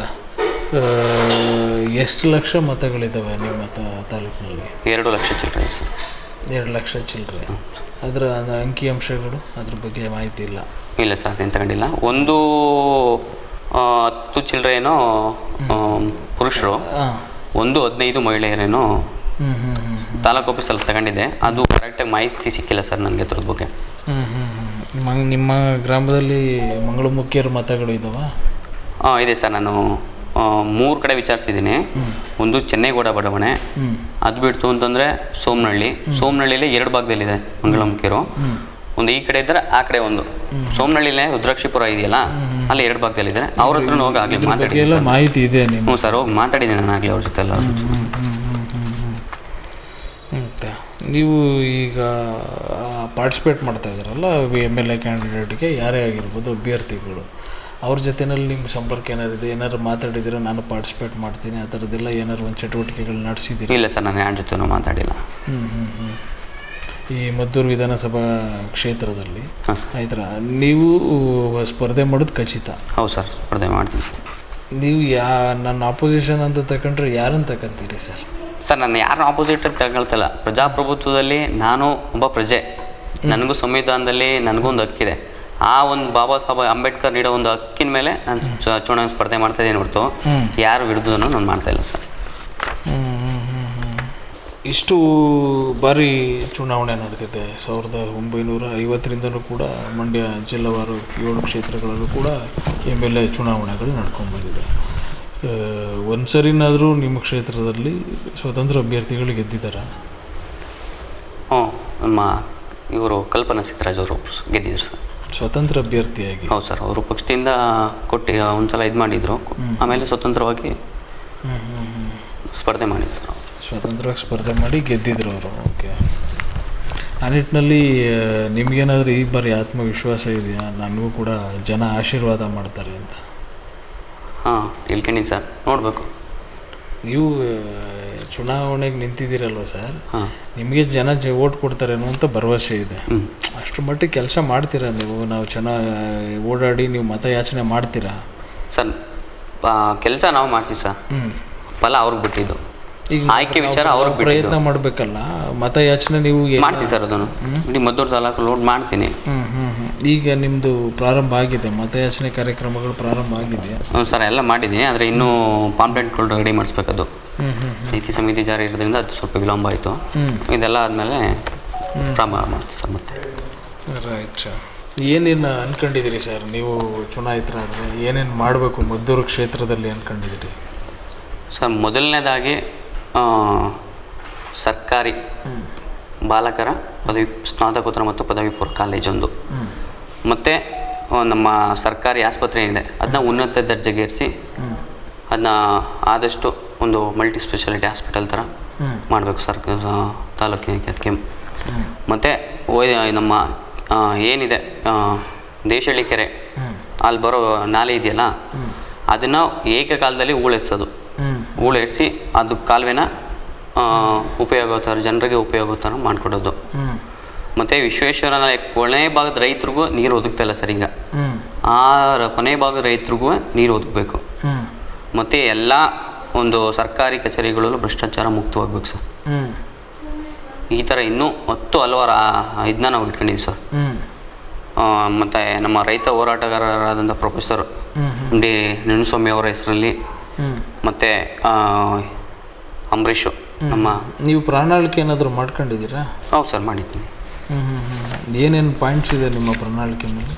ಎಷ್ಟು ಲಕ್ಷ ಮತಗಳಿದ್ದಾವೆ ನಿಮ್ಮ ತಾಲೂಕಿನಲ್ಲಿ? ಎರಡು ಲಕ್ಷ ಚಿಲ್ಲರೆ ಸರ್. ಎರಡು ಲಕ್ಷ ಚಿಲ್ಲರೆ. ಅದರ ಅಂಕಿ ಅಂಶಗಳು ಅದ್ರ ಬಗ್ಗೆ ಮಾಹಿತಿ ಇಲ್ಲ. ಇಲ್ಲ ಸರ್ ಅದೇನು ತಗೊಂಡಿಲ್ಲ. ಒಂದು ಹತ್ತು ಚಿಲ್ಲರೇನೋ ಪುರುಷರು ಒಂದು ಹದಿನೈದು ಮಹಿಳೆಯರೇನೋ ತಾಲೂಕು ಆಫೀಸಲ್ಲಿ ತಗೊಂಡಿದ್ದೆ. ಅದು ಕರೆಕ್ಟಾಗಿ ಮಾಹಿತಿ ಸಿಕ್ಕಿಲ್ಲ ಸರ್ ನನಗೆ ಅದ್ರದ್ದು ಬಗ್ಗೆ. ನಿಮ್ಮ ಗ್ರಾಮದಲ್ಲಿ ಮಂಗಳಮುಖಿಯರ ಮತಗಳು ಇದ್ದಾವ ಹಾಂ ಇದೆ ಸರ್ ನಾನು ಮೂರು ಕಡೆ ವಿಚಾರಿಸಿದ್ದೀನಿ. ಒಂದು ಚೆನ್ನೈಗೌಡ ಬಡಾವಣೆ ಅದು ಬಿಡ್ತು ಅಂತಂದರೆ ಸೋಮನಹಳ್ಳಿ ಸೋಮನಹಳ್ಳಿಲಿ ಎರಡು ಭಾಗದಲ್ಲಿದೆ ಮಂಗಳಮುಖಿಯರು ಒಂದು ಈ ಕಡೆ ಇದ್ದರೆ ಆ ಕಡೆ ಒಂದು. ಸೋಮನಹಳ್ಳಿಲೇ ರುದ್ರಾಕ್ಷಿಪುರ ಇದೆಯಲ್ಲ? ಅಲ್ಲಿ ಎರಡು ಭಾಗದಲ್ಲಿದ್ದಾರೆ ಅವ್ರ ಹತ್ರ ಹೋಗಿ ಆಗಲಿ ಎಲ್ಲ ಮಾಹಿತಿ ಇದೆ ಹ್ಞೂ ಸರ್ ಹೋಗಿ ಮಾತಾಡಿದ್ದೀನಿ ನಾನು ಆಗಲಿ ಅವ್ರ ಜೊತೆ ಎಲ್ಲ ನೀವು ಈಗ ಪಾರ್ಟಿಸಿಪೇಟ್ ಮಾಡ್ತಾ ಇದ್ದಾರಲ್ಲ ಎಂ ಎಲ್ ಎ ಕ್ಯಾಂಡಿಡೇಟ್ಗೆ ಯಾರೇ ಆಗಿರ್ಬೋದು ಅಭ್ಯರ್ಥಿಗಳು. ಅವ್ರ ಜೊತೆನಲ್ಲಿ ನಿಮ್ಮ ಸಂಪರ್ಕ ಏನಾರು ಇದೆ ಏನಾರು ಮಾತಾಡಿದಿರೋ ನಾನು ಪಾರ್ಟಿಸಿಪೇಟ್ ಮಾಡ್ತೀನಿ ಆ ಥರದ್ದೆಲ್ಲ ಏನಾರು ಒಂದು ಚಟುವಟಿಕೆಗಳು ನಡೆಸಿದ್ದೀರಿ? ಇಲ್ಲ ಸರ್ ನಾನು ಯಾರ ಜೊತೆನೂ ಮಾತಾಡಿಲ್ಲ. ಹ್ಞೂ ಹ್ಞೂ ಹ್ಞೂ ಈ ಮದ್ದೂರು ವಿಧಾನಸಭಾ ಕ್ಷೇತ್ರದಲ್ಲಿ ಆಯ್ತರ ನೀವು ಸ್ಪರ್ಧೆ ಮಾಡೋದು ಖಚಿತ. ಹೌದು ಸರ್ ಸ್ಪರ್ಧೆ ಮಾಡ್ತೀನಿ ಸರ್. ನೀವು ಯಾ ನನ್ನ ಆಪೋಸಿಷನ್ ಅಂತ ತಗೊಂಡ್ರೆ ಯಾರನ್ನು ತಗೊಂತೀರಿ ಸರ್? ಸರ್ ನಾನು ಯಾರನ್ನ ಆಪೋಸಿಟ್ ತಗೊಳ್ತಲ್ಲ. ಪ್ರಜಾಪ್ರಭುತ್ವದಲ್ಲಿ ನಾನು ಒಬ್ಬ ಪ್ರಜೆ. ನನಗೂ ಸಂವಿಧಾನದಲ್ಲಿ ನನಗೂ ಒಂದು ಹಕ್ಕಿದೆ. ಆ ಒಂದು ಬಾಬಾ ಸಾಹೇಬ್ ಅಂಬೇಡ್ಕರ್ ನೀಡೋ ಒಂದು ಹಕ್ಕಿನ ಮೇಲೆ ನಾನು ಚುನಾವಣೆ ಸ್ಪರ್ಧೆ ಮಾಡ್ತಾ ಇದ್ದೀನಿ ಹೊರತು. ಯಾರು ಯಾರ ವಿರುದ್ಧನೂ ನಾನು ಮಾಡ್ತಾ ಇಲ್ಲ ಸರ್. ಇಷ್ಟು ಬಾರಿ ಚುನಾವಣೆ ನಡೆದಿದೆ ಸಾವಿರದ ಒಂಬೈನೂರ ಐವತ್ತರಿಂದಲೂ ಕೂಡ ಮಂಡ್ಯ ಜಿಲ್ಲೆವಾರು ಏಳು ಕ್ಷೇತ್ರಗಳಲ್ಲೂ ಕೂಡ ಎಂ ಎಲ್ ಎ ಚುನಾವಣೆಗಳು ನಡ್ಕೊಂಡ್ಬಂದಿದೆ ಒಂದು ಸರಿನಾದರೂ ನಿಮ್ಮ ಕ್ಷೇತ್ರದಲ್ಲಿ ಸ್ವತಂತ್ರ ಅಭ್ಯರ್ಥಿಗಳು ಗೆದ್ದಿದ್ದಾರೆ? ಹ್ಞೂ ನಮ್ಮ ಇವರು ಕಲ್ಪನಾ ಸಿದ್ದರಾಜ್ ಅವರು ಗೆದ್ದಿದ್ರು ಸರ್. ಸ್ವತಂತ್ರ ಅಭ್ಯರ್ಥಿಯಾಗಿ. ಹೌದು ಸರ್ ಅವರು ಪಕ್ಷದಿಂದ ಕೊಟ್ಟು ಒಂದ್ಸಲ ಇದು ಮಾಡಿದರು. ಆಮೇಲೆ ಸ್ವತಂತ್ರವಾಗಿ ಸ್ಪರ್ಧೆ ಮಾಡಿದ್ರು. ಸರ್. ಸ್ವತಂತ್ರವಾಗಿ ಸ್ಪರ್ಧೆ ಮಾಡಿ ಗೆದ್ದಿದ್ರು ಅವರು. ಓಕೆ ಆ ನಿಟ್ಟಿನಲ್ಲಿ ನಿಮಗೇನಾದರೂ ಈ ಬಾರಿ ಆತ್ಮವಿಶ್ವಾಸ ಇದೆಯಾ? ನನಗೂ ಕೂಡ ಜನ ಆಶೀರ್ವಾದ ಮಾಡ್ತಾರೆ ಅಂತ. ಹಾಂ ತಿಳ್ಕೊಂಡಿನಿ ಸರ್. ನೋಡಬೇಕು. ನೀವು ಚುನಾವಣೆಗೆ ನಿಂತಿದ್ದೀರಲ್ವ ಸರ್? ನಿಮಗೆ ಜನ ಜ ಓಟ್ ಕೊಡ್ತಾರೆ ಅಂತ ಭರವಸೆ ಇದೆ. ಅಷ್ಟು ಮಟ್ಟಿಗೆ ಕೆಲಸ ಮಾಡ್ತೀರಾ ನೀವು? ನಾವು ಚೆನ್ನಾಗಿ ಓಡಾಡಿ ನೀವು ಮತಯಾಚನೆ ಮಾಡ್ತೀರಾ? ಸರ್ ಕೆಲಸ ನಾವು ಮಾಡ್ತೀವಿ ಸರ್. ಹ್ಞೂ ಫಲ ಅವ್ರಿಗೆ ಬಿಟ್ಟಿದ್ದು. ಈಗ ಆಯ್ಕೆ ವಿಚಾರ ಅವ್ರು ಪ್ರಯತ್ನ ಮಾಡಬೇಕಲ್ಲ ಮತಯಾಚನೆ ನೀವು ಮಾಡ್ತೀವಿ ಸರ್ ಅದನ್ನು. ಇಡೀ ಮದ್ದೂರು ತಾಲೂಕು ಲೋಡ್ ಮಾಡ್ತೀನಿ. ಈಗ ನಿಮ್ಮದು ಪ್ರಾರಂಭ ಆಗಿದೆ ಮತಯಾಚನೆ ಕಾರ್ಯಕ್ರಮಗಳು ಪ್ರಾರಂಭ ಆಗಿದೆ. ಹ್ಞೂ ಸರ್ ಎಲ್ಲ ಮಾಡಿದ್ದೀನಿ ಆದರೆ ಇನ್ನೂ ಪಾಂಪ್ಲೆಂಟ್ಗಳು ರೆಡಿ ಮಾಡಿಸ್ಬೇಕದು ನೀತಿ ಸಮಿತಿ ಜಾರಿ ಇರೋದ್ರಿಂದ ಅದು ಸ್ವಲ್ಪ ವಿಳಂಬ ಆಯಿತು. ಇದೆಲ್ಲ ಆದಮೇಲೆ ಪ್ರಾರಂಭ ಮಾಡ್ತೀವಿ ಸರ್ ಮತ್ತೆ. ರೈಟ್ ಏನೇನು ಅನ್ಕೊಂಡಿದ್ದೀರಿ ಸರ್? ನೀವು ಚುನಾಯಿತರಾದರೆ ಏನೇನು ಮಾಡಬೇಕು ಮದ್ದೂರು ಕ್ಷೇತ್ರದಲ್ಲಿ ಅನ್ಕೊಂಡಿದ್ದೀರಿ? ಸರ್ ಮೊದಲನೇದಾಗಿ ಸರ್ಕಾರಿ ಬಾಲಕರ ಪದವಿ ಸ್ನಾತಕೋತ್ತರ ಮತ್ತು ಪದವಿ ಪೂರ್ವ ಕಾಲೇಜೊಂದು ಒಂದು. ಮತ್ತು ನಮ್ಮ ಸರ್ಕಾರಿ ಆಸ್ಪತ್ರೆ ಏನಿದೆ ಅದನ್ನ ಉನ್ನತ ದರ್ಜೆಗೇರಿಸಿ ಅದನ್ನ ಆದಷ್ಟು ಒಂದು ಮಲ್ಟಿ ಸ್ಪೆಷಾಲಿಟಿ ಹಾಸ್ಪಿಟಲ್ ಥರ ಮಾಡಬೇಕು ಸರ್ಕಾರ ತಾಲೂಕಿನ ಅದಕ್ಕೆ ಮತ್ತು ನಮ್ಮ ಏನಿದೆ ದೇಶಳ್ಳಿ ಕೆರೆ ಅಲ್ಲಿ ಬರೋ ನಾಲೆ ಇದೆಯಲ್ಲ ಅದನ್ನು ಏಕಕಾಲದಲ್ಲಿ ಹೂಳೆತ್ಸೋದು. ಹೂಳೆಡ್ಸಿ ಅದು ಕಾಲುವೆನ ಉಪಯೋಗ ಥರ ಜನರಿಗೆ ಉಪಯೋಗ ಥರ ಮಾಡಿಕೊಡೋದು. ಮತ್ತು ವಿಶ್ವೇಶ್ವರ ಕೊನೆ ಭಾಗದ ರೈತರಿಗೂ ನೀರು ಒದಗ್ತಾ ಇಲ್ಲ ಸರ್ ಈಗ. ಆ ಕೊನೆ ಭಾಗದ ರೈತರಿಗೂ ನೀರು ಒದಗಬೇಕು. ಮತ್ತು ಎಲ್ಲ ಒಂದು ಸರ್ಕಾರಿ ಕಚೇರಿಗಳಲ್ಲೂ ಭ್ರಷ್ಟಾಚಾರ ಮುಕ್ತವಾಗಬೇಕು ಸರ್. ಈ ಥರ ಇನ್ನೂ ಹತ್ತು ಹಲವಾರು ಇದನ್ನ ನಾವು ಇಟ್ಕೊಂಡಿದ್ವಿ ಸರ್ ಮತ್ತೆ ನಮ್ಮ ರೈತ ಹೋರಾಟಗಾರರಾದಂಥ ಪ್ರೊಫೆಸರ್ ಡಿ ನೆಣಸ್ವಾಮಿ ಅವರ ಹೆಸರಲ್ಲಿ ಮತ್ತು ಅಂಬರೀಷು ನಮ್ಮ ನೀವು ಪ್ರಣಾಳಿಕೆ ಏನಾದರೂ ಮಾಡ್ಕೊಂಡಿದ್ದೀರಾ? ಹೌದು ಸರ್ ಮಾಡಿದ್ದೀನಿ. ಏನೇನು ಪಾಯಿಂಟ್ಸ್ ಇದೆ ನಿಮ್ಮ ಪ್ರಣಾಳಿಕೆನಲ್ಲಿ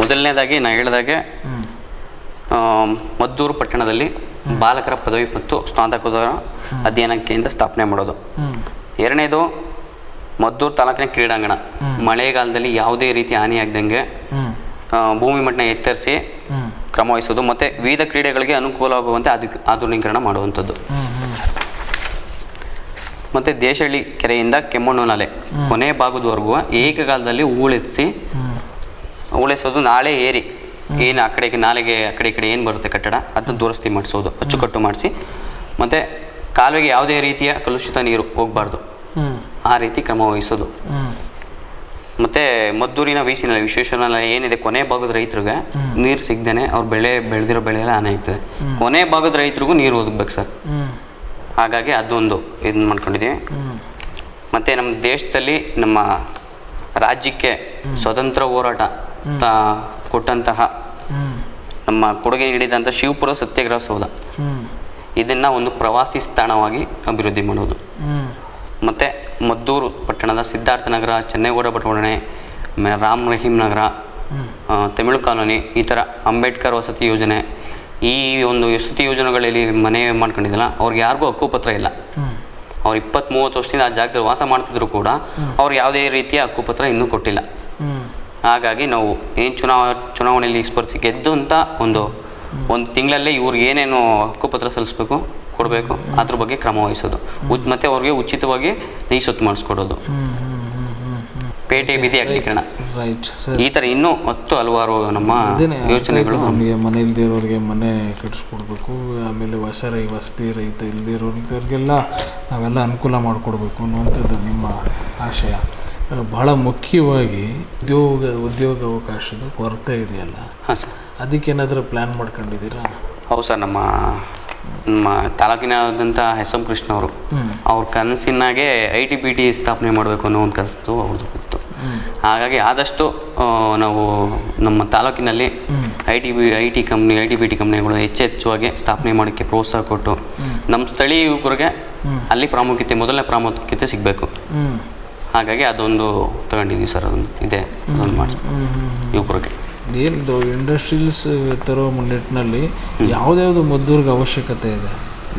ಮೊದಲನೇದಾಗಿ ನಾನು ಹೇಳಿದಾಗೆ ಮದ್ದೂರು ಪಟ್ಟಣದಲ್ಲಿ ಬಾಲಕರ ಪದವಿ ಮತ್ತು ಸ್ನಾತಕೋತ್ತರ ಅಧ್ಯಯನ ಕೇಂದ್ರ ಸ್ಥಾಪನೆ ಮಾಡೋದು. ಎರಡನೇದು ಮದ್ದೂರು ತಾಲೂಕಿನ ಕ್ರೀಡಾಂಗಣ. ಮಳೆಗಾಲದಲ್ಲಿ ಯಾವುದೇ ರೀತಿ ಹಾನಿಯಾಗ್ದಂಗೆ ಭೂಮಿ ಮಟ್ಟನ ಎತ್ತರಿಸಿ ಹ್ಮ್ ಕ್ರಮ ವಹಿಸೋದು ಮತ್ತು ವಿವಿಧ ಕ್ರೀಡೆಗಳಿಗೆ ಅನುಕೂಲವಾಗುವಂತೆ ಅದು ಆಧುನೀಕರಣ ಮಾಡುವಂಥದ್ದು. ಮತ್ತು ದೇಶಹಳ್ಳಿ ಕೆರೆಯಿಂದ ಕೆಮ್ಮಣ್ಣು ನಲೆ ಕೊನೆ ಭಾಗದವರೆಗೂ ಏಕಕಾಲದಲ್ಲಿ ಉಳಿಸಿ ಉಳಿಸೋದು ನಾಳೆ ಏರಿ. ಏನು ಆ ಕಡೆಗೆ ನಾಲೆಗೆ ಆ ಕಡೆ ಕಡೆ ಏನು ಬರುತ್ತೆ ಕಟ್ಟಡ? ಅದನ್ನು ದುರಸ್ತಿ ಮಾಡಿಸೋದು, ಅಚ್ಚುಕಟ್ಟು ಮಾಡಿಸಿ ಮತ್ತು ಕಾಲುವೆಗೆ ಯಾವುದೇ ರೀತಿಯ ಕಲುಷಿತ ನೀರು ಹೋಗಬಾರ್ದು. ಆ ರೀತಿ ಕ್ರಮ ವಹಿಸೋದು ಮತ್ತು ಮದ್ದೂರಿನ ವೀಸಿನಲ್ಲಿ ವಿಶ್ವೇಶ್ವರನಲ್ಲಿ ಏನಿದೆ ಕೊನೆ ಭಾಗದ ರೈತರಿಗೆ ನೀರು ಸಿಗ್ದೇನೆ ಅವ್ರು ಬೆಳೆ ಬೆಳೆದಿರೋ ಬೆಳೆ ಎಲ್ಲ ಹಾನಿ ಆಗ್ತದೆ. ಕೊನೆ ಭಾಗದ ರೈತರಿಗೂ ನೀರು ಒದಗಬೇಕು ಸರ್. ಹಾಗಾಗಿ ಅದೊಂದು ಇದನ್ನ ಮಾಡ್ಕೊಂಡಿದ್ದೀವಿ ಮತ್ತೆ ನಮ್ಮ ದೇಶದಲ್ಲಿ ನಮ್ಮ ರಾಜ್ಯಕ್ಕೆ ಸ್ವತಂತ್ರ ಹೋರಾಟ ಕೊಟ್ಟಂತಹ ನಮ್ಮ ಕೊಡುಗೆ ನೀಡಿದಂಥ ಶಿವಪುರ ಸತ್ಯಾಗ್ರಹ ಸೌಧ ಇದನ್ನ ಒಂದು ಪ್ರವಾಸಿ ಸ್ಥಾನವಾಗಿ ಅಭಿವೃದ್ಧಿ ಮಾಡೋದು. ಮತ್ತು ಮದ್ದೂರು ಪಟ್ಟಣದ ಸಿದ್ಧಾರ್ಥ ನಗರ, ಚೆನ್ನೇಗೌಡ ಆಮೇಲೆ ರಾಮ್ ರಹೀಂ ನಗರ ತಮಿಳು ಕಾಲೋನಿ, ಈ ಥರ ಅಂಬೇಡ್ಕರ್ ವಸತಿ ಯೋಜನೆ, ಈ ಒಂದು ವಸತಿ ಯೋಜನೆಗಳಲ್ಲಿ ಮನೆ ಮಾಡ್ಕೊಂಡಿದ್ದಲ್ಲ, ಅವ್ರಿಗೆ ಯಾರಿಗೂ ಹಕ್ಕುಪತ್ರ ಇಲ್ಲ. ಅವ್ರು ಇಪ್ಪತ್ತ್ ಮೂವತ್ತು ವರ್ಷದಿಂದ ಆ ಜಾಗದಲ್ಲಿ ವಾಸ ಮಾಡ್ತಿದ್ರು ಕೂಡ, ಅವ್ರು ಯಾವುದೇ ರೀತಿಯ ಹಕ್ಕುಪತ್ರ ಇನ್ನೂ ಕೊಟ್ಟಿಲ್ಲ. ಹಾಗಾಗಿ ನಾವು ಏನು ಚುನಾವ ಚುನಾವಣೆಯಲ್ಲಿ ಸ್ಪರ್ಧಿ ಗೆದ್ದು ಅಂತ ಒಂದು ಒಂದು ತಿಂಗಳಲ್ಲೇ ಇವ್ರಿಗೆ ಏನೇನು ಹಕ್ಕುಪತ್ರ ಸಲ್ಲಿಸ್ಬೇಕು ಕೊಡಬೇಕು. ಅದ್ರ ಬಗ್ಗೆ ಕ್ರಮ ವಹಿಸೋದು. ಉದ್ ಮತ್ತೆ ಅವ್ರಿಗೆ ಉಚಿತವಾಗಿ ನೀ ಸೊತ್ತು ಮಾಡಿಸ್ಕೊಡೋದು. ಪೇಟೆ ಬೀದಿ ಅಗಲೀಕರಣ ರೈಟ್ ಸರ್ ಈ ಥರ ಇನ್ನೂ ಹತ್ತು ಹಲವಾರು ನಮ್ಮ ಯೋಚನೆಗಳು ನಮಗೆ ಮನೆ ಇಲ್ದಿರೋರಿಗೆ ಮನೆ ಕಟ್ಟಿಸ್ಕೊಡ್ಬೇಕು ಆಮೇಲೆ ಹೊಸ ರೈ ವಸತಿ ರೈತ ಇಲ್ದಿರೋರಿಗೆಲ್ಲ ನಾವೆಲ್ಲ ಅನುಕೂಲ ಮಾಡಿಕೊಡ್ಬೇಕು ಅನ್ನುವಂಥದ್ದು ನಿಮ್ಮ ಆಶಯ. ಬಹಳ ಮುಖ್ಯವಾಗಿ ಉದ್ಯೋಗ ಉದ್ಯೋಗಾವಕಾಶದ ಕೊರತೆ ಇದೆಯಲ್ಲ? ಹಾಂ ಸರ್ ಅದಕ್ಕೇನಾದರೂ ಪ್ಲ್ಯಾನ್ ಮಾಡ್ಕೊಂಡಿದ್ದೀರಾ? ಹೌದು ಸರ್ ನಮ್ಮ ತಾಲೂಕಿನಾದಂಥ ಎಂ ಕೃಷ್ಣ ಅವರು. ಅವ್ರ ಕನಸಿನಾಗೆ ಐ ಟಿ ಪಿ ಟಿ ಸ್ಥಾಪನೆ ಮಾಡಬೇಕು ಅನ್ನೋ ಒಂದು ಕನಸು ಅವ್ರದ್ದು ಇತ್ತು. ಹಾಗಾಗಿ ಆದಷ್ಟು ನಾವು ನಮ್ಮ ತಾಲೂಕಿನಲ್ಲಿ I T B I T company I T B T ಕಂಪ್ನಿಗಳು ಹೆಚ್ಚೆಚ್ಚುವಾಗಿ ಸ್ಥಾಪನೆ ಮಾಡೋಕ್ಕೆ ಪ್ರೋತ್ಸಾಹ ಕೊಟ್ಟು ನಮ್ಮ ಸ್ಥಳೀಯ ಯುವಕರಿಗೆ ಅಲ್ಲಿ ಪ್ರಾಮುಖ್ಯತೆ ಮೊದಲನೇ ಪ್ರಾಮುಖ್ಯತೆ ಸಿಗಬೇಕು. ಹಾಗಾಗಿ ಅದೊಂದು ತಗೊಂಡಿದ್ದೀವಿ ಸರ್ ಅದೊಂದು ಇದೆ ಅದೊಂದು ಮಾಡಿ ಯುವಕರಿಗೆ. ಏನು ಇಂಡಸ್ಟ್ರೀಸ್ ತರೋ ನಿಟ್ಟಿನಲ್ಲಿ ಯಾವುದ್ಯಾವುದು ಮದ್ದೂರಿಗೆ ಅವಶ್ಯಕತೆ ಇದೆ?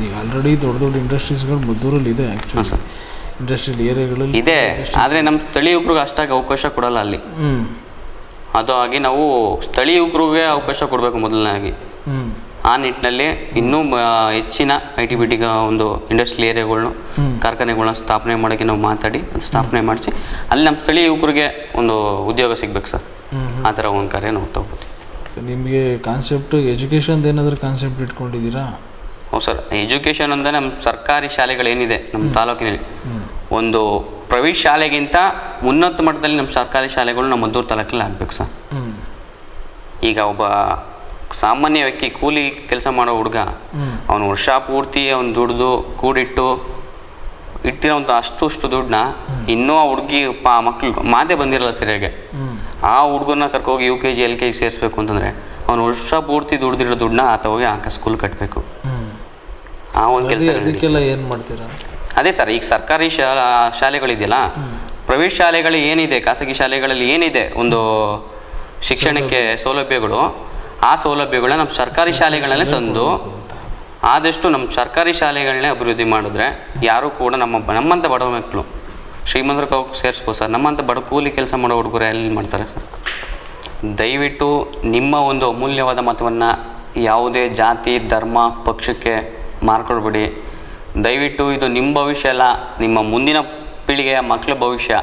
ಈಗ ಆಲ್ರೆಡಿ ದೊಡ್ಡ ದೊಡ್ಡ ಇಂಡಸ್ಟ್ರೀಸ್ಗಳು ಮದ್ದೂರಲ್ಲಿ ಇದೆ ಆ್ಯಕ್ಚುಲಿ ಇಂಡಸ್ಟ್ರಿಯಲ್ ಏರಿಯಾಗಳಲ್ಲಿ ಇದೆ. ಆದರೆ ನಮ್ಮ ಸ್ಥಳೀಯ ಯುವಕರಿಗೆ ಅಷ್ಟಾಗಿ ಅವಕಾಶ ಕೊಡಲ್ಲ ಅಲ್ಲಿ. ಹ್ಞೂ ಅದು ಆಗಿ ನಾವು ಸ್ಥಳೀಯ ಯುವಕರಿಗೆ ಅವಕಾಶ ಕೊಡಬೇಕು ಮೊದಲನೇದಾಗಿ ಹ್ಞೂ ಆ ನಿಟ್ಟಿನಲ್ಲಿ ಇನ್ನೂ ಹೆಚ್ಚಿನ ಐ ಟಿ ಬಿ ಟಿ ಒಂದು ಇಂಡಸ್ಟ್ರಿಯಲ್ ಏರಿಯಾಗಳನ್ನ ಕಾರ್ಖಾನೆಗಳನ್ನ ಸ್ಥಾಪನೆ ಮಾಡೋಕ್ಕೆ ನಾವು ಮಾತಾಡಿ ಅದು ಸ್ಥಾಪನೆ ಮಾಡಿಸಿ ಅಲ್ಲಿ ನಮ್ಮ ಸ್ಥಳೀಯ ಯುವಕರಿಗೆ ಒಂದು ಉದ್ಯೋಗ ಸಿಗ್ಬೇಕು ಸರ್. ಆ ಥರ ಒಂದು ಕಾರ್ಯ ನಾವು ತಗೋತೀವಿ ನಿಮಗೆ ಕಾನ್ಸೆಪ್ಟ್ ಎಜುಕೇಷನ್ ಏನಾದರೂ ಕಾನ್ಸೆಪ್ಟ್ ಇಟ್ಕೊಂಡಿದ್ದೀರಾ? ಹ್ಞೂ ಸರ್ ಎಜುಕೇಷನ್ ಅಂದರೆ ನಮ್ಮ ಸರ್ಕಾರಿ ಶಾಲೆಗಳೇನಿದೆ ನಮ್ಮ ತಾಲೂಕಿನಲ್ಲಿ. ಒಂದು ಪ್ರೈವೇಟ್ ಶಾಲೆಗಿಂತ ಉನ್ನತ ಮಟ್ಟದಲ್ಲಿ ನಮ್ಮ ಸರ್ಕಾರಿ ಶಾಲೆಗಳು ನಮ್ಮ ಮದ್ದೂರು ತಾಲೂಕಲ್ಲಿ ಆಗಬೇಕು ಸರ್. ಈಗ ಒಬ್ಬ ಸಾಮಾನ್ಯ ವ್ಯಕ್ತಿ ಕೂಲಿ ಕೆಲಸ ಮಾಡೋ ಹುಡುಗ ಅವನು ವರ್ಷ ಪೂರ್ತಿ ಅವ್ನು ದುಡ್ದು ಕೂಡಿಟ್ಟು ಇಟ್ಟಿರೋಂಥ ಅಷ್ಟು ಅಷ್ಟು ದುಡ್ಡನ್ನ ಇನ್ನೂ ಆ ಹುಡುಗಿ ಪಾ ಮಕ್ಳು ಮಾತೇ ಬಂದಿರಲ್ಲ ಸರಿಯಾಗಿ. ಆ ಹುಡುಗನ ಕರ್ಕೋಗಿ U K G L K G ಸೇರಿಸ್ಬೇಕು ಅಂತಂದರೆ ಅವನು ವರ್ಷ ಪೂರ್ತಿ ದುಡ್ದಿರೋ ದುಡ್ಡನ್ನ ಆತ ಹೋಗಿ ಆಕ ಸ್ಕೂಲ್ ಕಟ್ಟಬೇಕು ಆ ಒಂದು ಕೆಲಸ ಅದಕ್ಕೆಲ್ಲ ಏನು ಮಾಡ್ತೀರಾ? ಅದೇ ಸರ್ ಈಗ ಸರ್ಕಾರಿ ಶಾಲಾ ಶಾಲೆಗಳಿದೆಯಲ್ಲ ಪ್ರೈವೇಟ್ ಶಾಲೆಗಳು ಏನಿದೆ ಖಾಸಗಿ ಶಾಲೆಗಳಲ್ಲಿ ಏನಿದೆ ಒಂದು ಶಿಕ್ಷಣಕ್ಕೆ ಸೌಲಭ್ಯಗಳು ಆ ಸೌಲಭ್ಯಗಳನ್ನ ನಮ್ಮ ಸರ್ಕಾರಿ ಶಾಲೆಗಳಲ್ಲೇ ತಂದು ಆದಷ್ಟು ನಮ್ಮ ಸರ್ಕಾರಿ ಶಾಲೆಗಳನ್ನೇ ಅಭಿವೃದ್ಧಿ ಮಾಡಿದ್ರೆ ಯಾರೂ ಕೂಡ ನಮ್ಮ ನಮ್ಮಂಥ ಬಡವ ಮಕ್ಕಳು ಶ್ರೀಮಂತರ ಕೌ ಸೇರಿಸ್ಬೋದು ಸರ್. ನಮ್ಮಂಥ ಬಡ ಕೂಲಿ ಕೆಲಸ ಮಾಡೋ ಹುಡುಗರು ಎಲ್ಲಿ ಮಾಡ್ತಾರೆ ಸರ್? ದಯವಿಟ್ಟು ನಿಮ್ಮ ಒಂದು ಅಮೂಲ್ಯವಾದ ಮತವನ್ನು ಯಾವುದೇ ಜಾತಿ, ಧರ್ಮ, ಪಕ್ಷಕ್ಕೆ ಮಾರ್ಕೊಳ್ಬೇಡಿ. ದಯವಿಟ್ಟು ಇದು ನಿಮ್ಮ ಭವಿಷ್ಯ ಅಲ್ಲ, ನಿಮ್ಮ ಮುಂದಿನ ಪೀಳಿಗೆಯ ಮಕ್ಕಳ ಭವಿಷ್ಯ.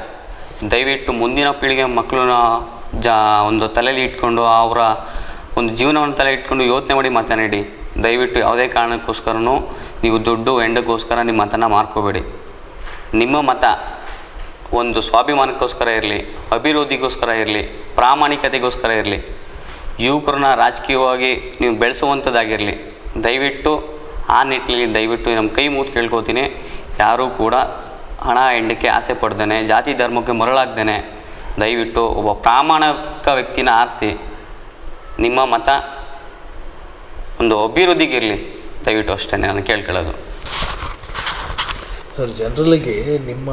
ದಯವಿಟ್ಟು ಮುಂದಿನ ಪೀಳಿಗೆಯ ಮಕ್ಕಳನ್ನ ಜಾ ಒಂದು ತಲೆಯಲ್ಲಿ ಇಟ್ಕೊಂಡು ಅವರ ಒಂದು ಜೀವನವನ್ನು ತಲೆ ಇಟ್ಕೊಂಡು ಯೋಚನೆ ಮಾಡಿ ಮಾತನಾಡಿ. ದಯವಿಟ್ಟು ಯಾವುದೇ ಕಾರಣಕ್ಕೋಸ್ಕರನೂ ನೀವು ದುಡ್ಡು ಹೆಂಡಕ್ಕೋಸ್ಕರ ನಿಮ್ಮ ಮತನ ಮಾರ್ಕೋಬೇಡಿ. ನಿಮ್ಮ ಮತ ಒಂದು ಸ್ವಾಭಿಮಾನಕ್ಕೋಸ್ಕರ ಇರಲಿ, ಅಭಿವೃದ್ಧಿಗೋಸ್ಕರ ಇರಲಿ, ಪ್ರಾಮಾಣಿಕತೆಗೋಸ್ಕರ ಇರಲಿ, ಯುವಕರನ್ನ ರಾಜಕೀಯವಾಗಿ ನೀವು ಬೆಳೆಸುವಂಥದ್ದಾಗಿರಲಿ, ದಯವಿಟ್ಟು ಆ ನಿಟ್ಟಿನಲ್ಲಿ ದಯವಿಟ್ಟು ನಮ್ಮ ಕೈ ಮೂತು ಕೇಳ್ಕೊತೀನಿ ಯಾರೂ ಕೂಡ ಹಣ ಹೆಂಡಕ್ಕೆ ಆಸೆ ಪಡ್ದೇನೆ, ಜಾತಿ ಧರ್ಮಕ್ಕೆ ಮರಳಾಗ್ದೇನೆ, ದಯವಿಟ್ಟು ಒಬ್ಬ ಪ್ರಾಮಾಣಿಕ ವ್ಯಕ್ತಿನ ಆರಿಸಿ, ನಿಮ್ಮ ಮತ ಒಂದು ಅಭಿವೃದ್ಧಿಗಿರಲಿ. ದಯವಿಟ್ಟು ಅಷ್ಟೇ ನಾನು ಕೇಳ್ಕೊಳ್ಳೋದು. ಸರ್ ಜನರಲ್ಲಿಗೆ ನಿಮ್ಮ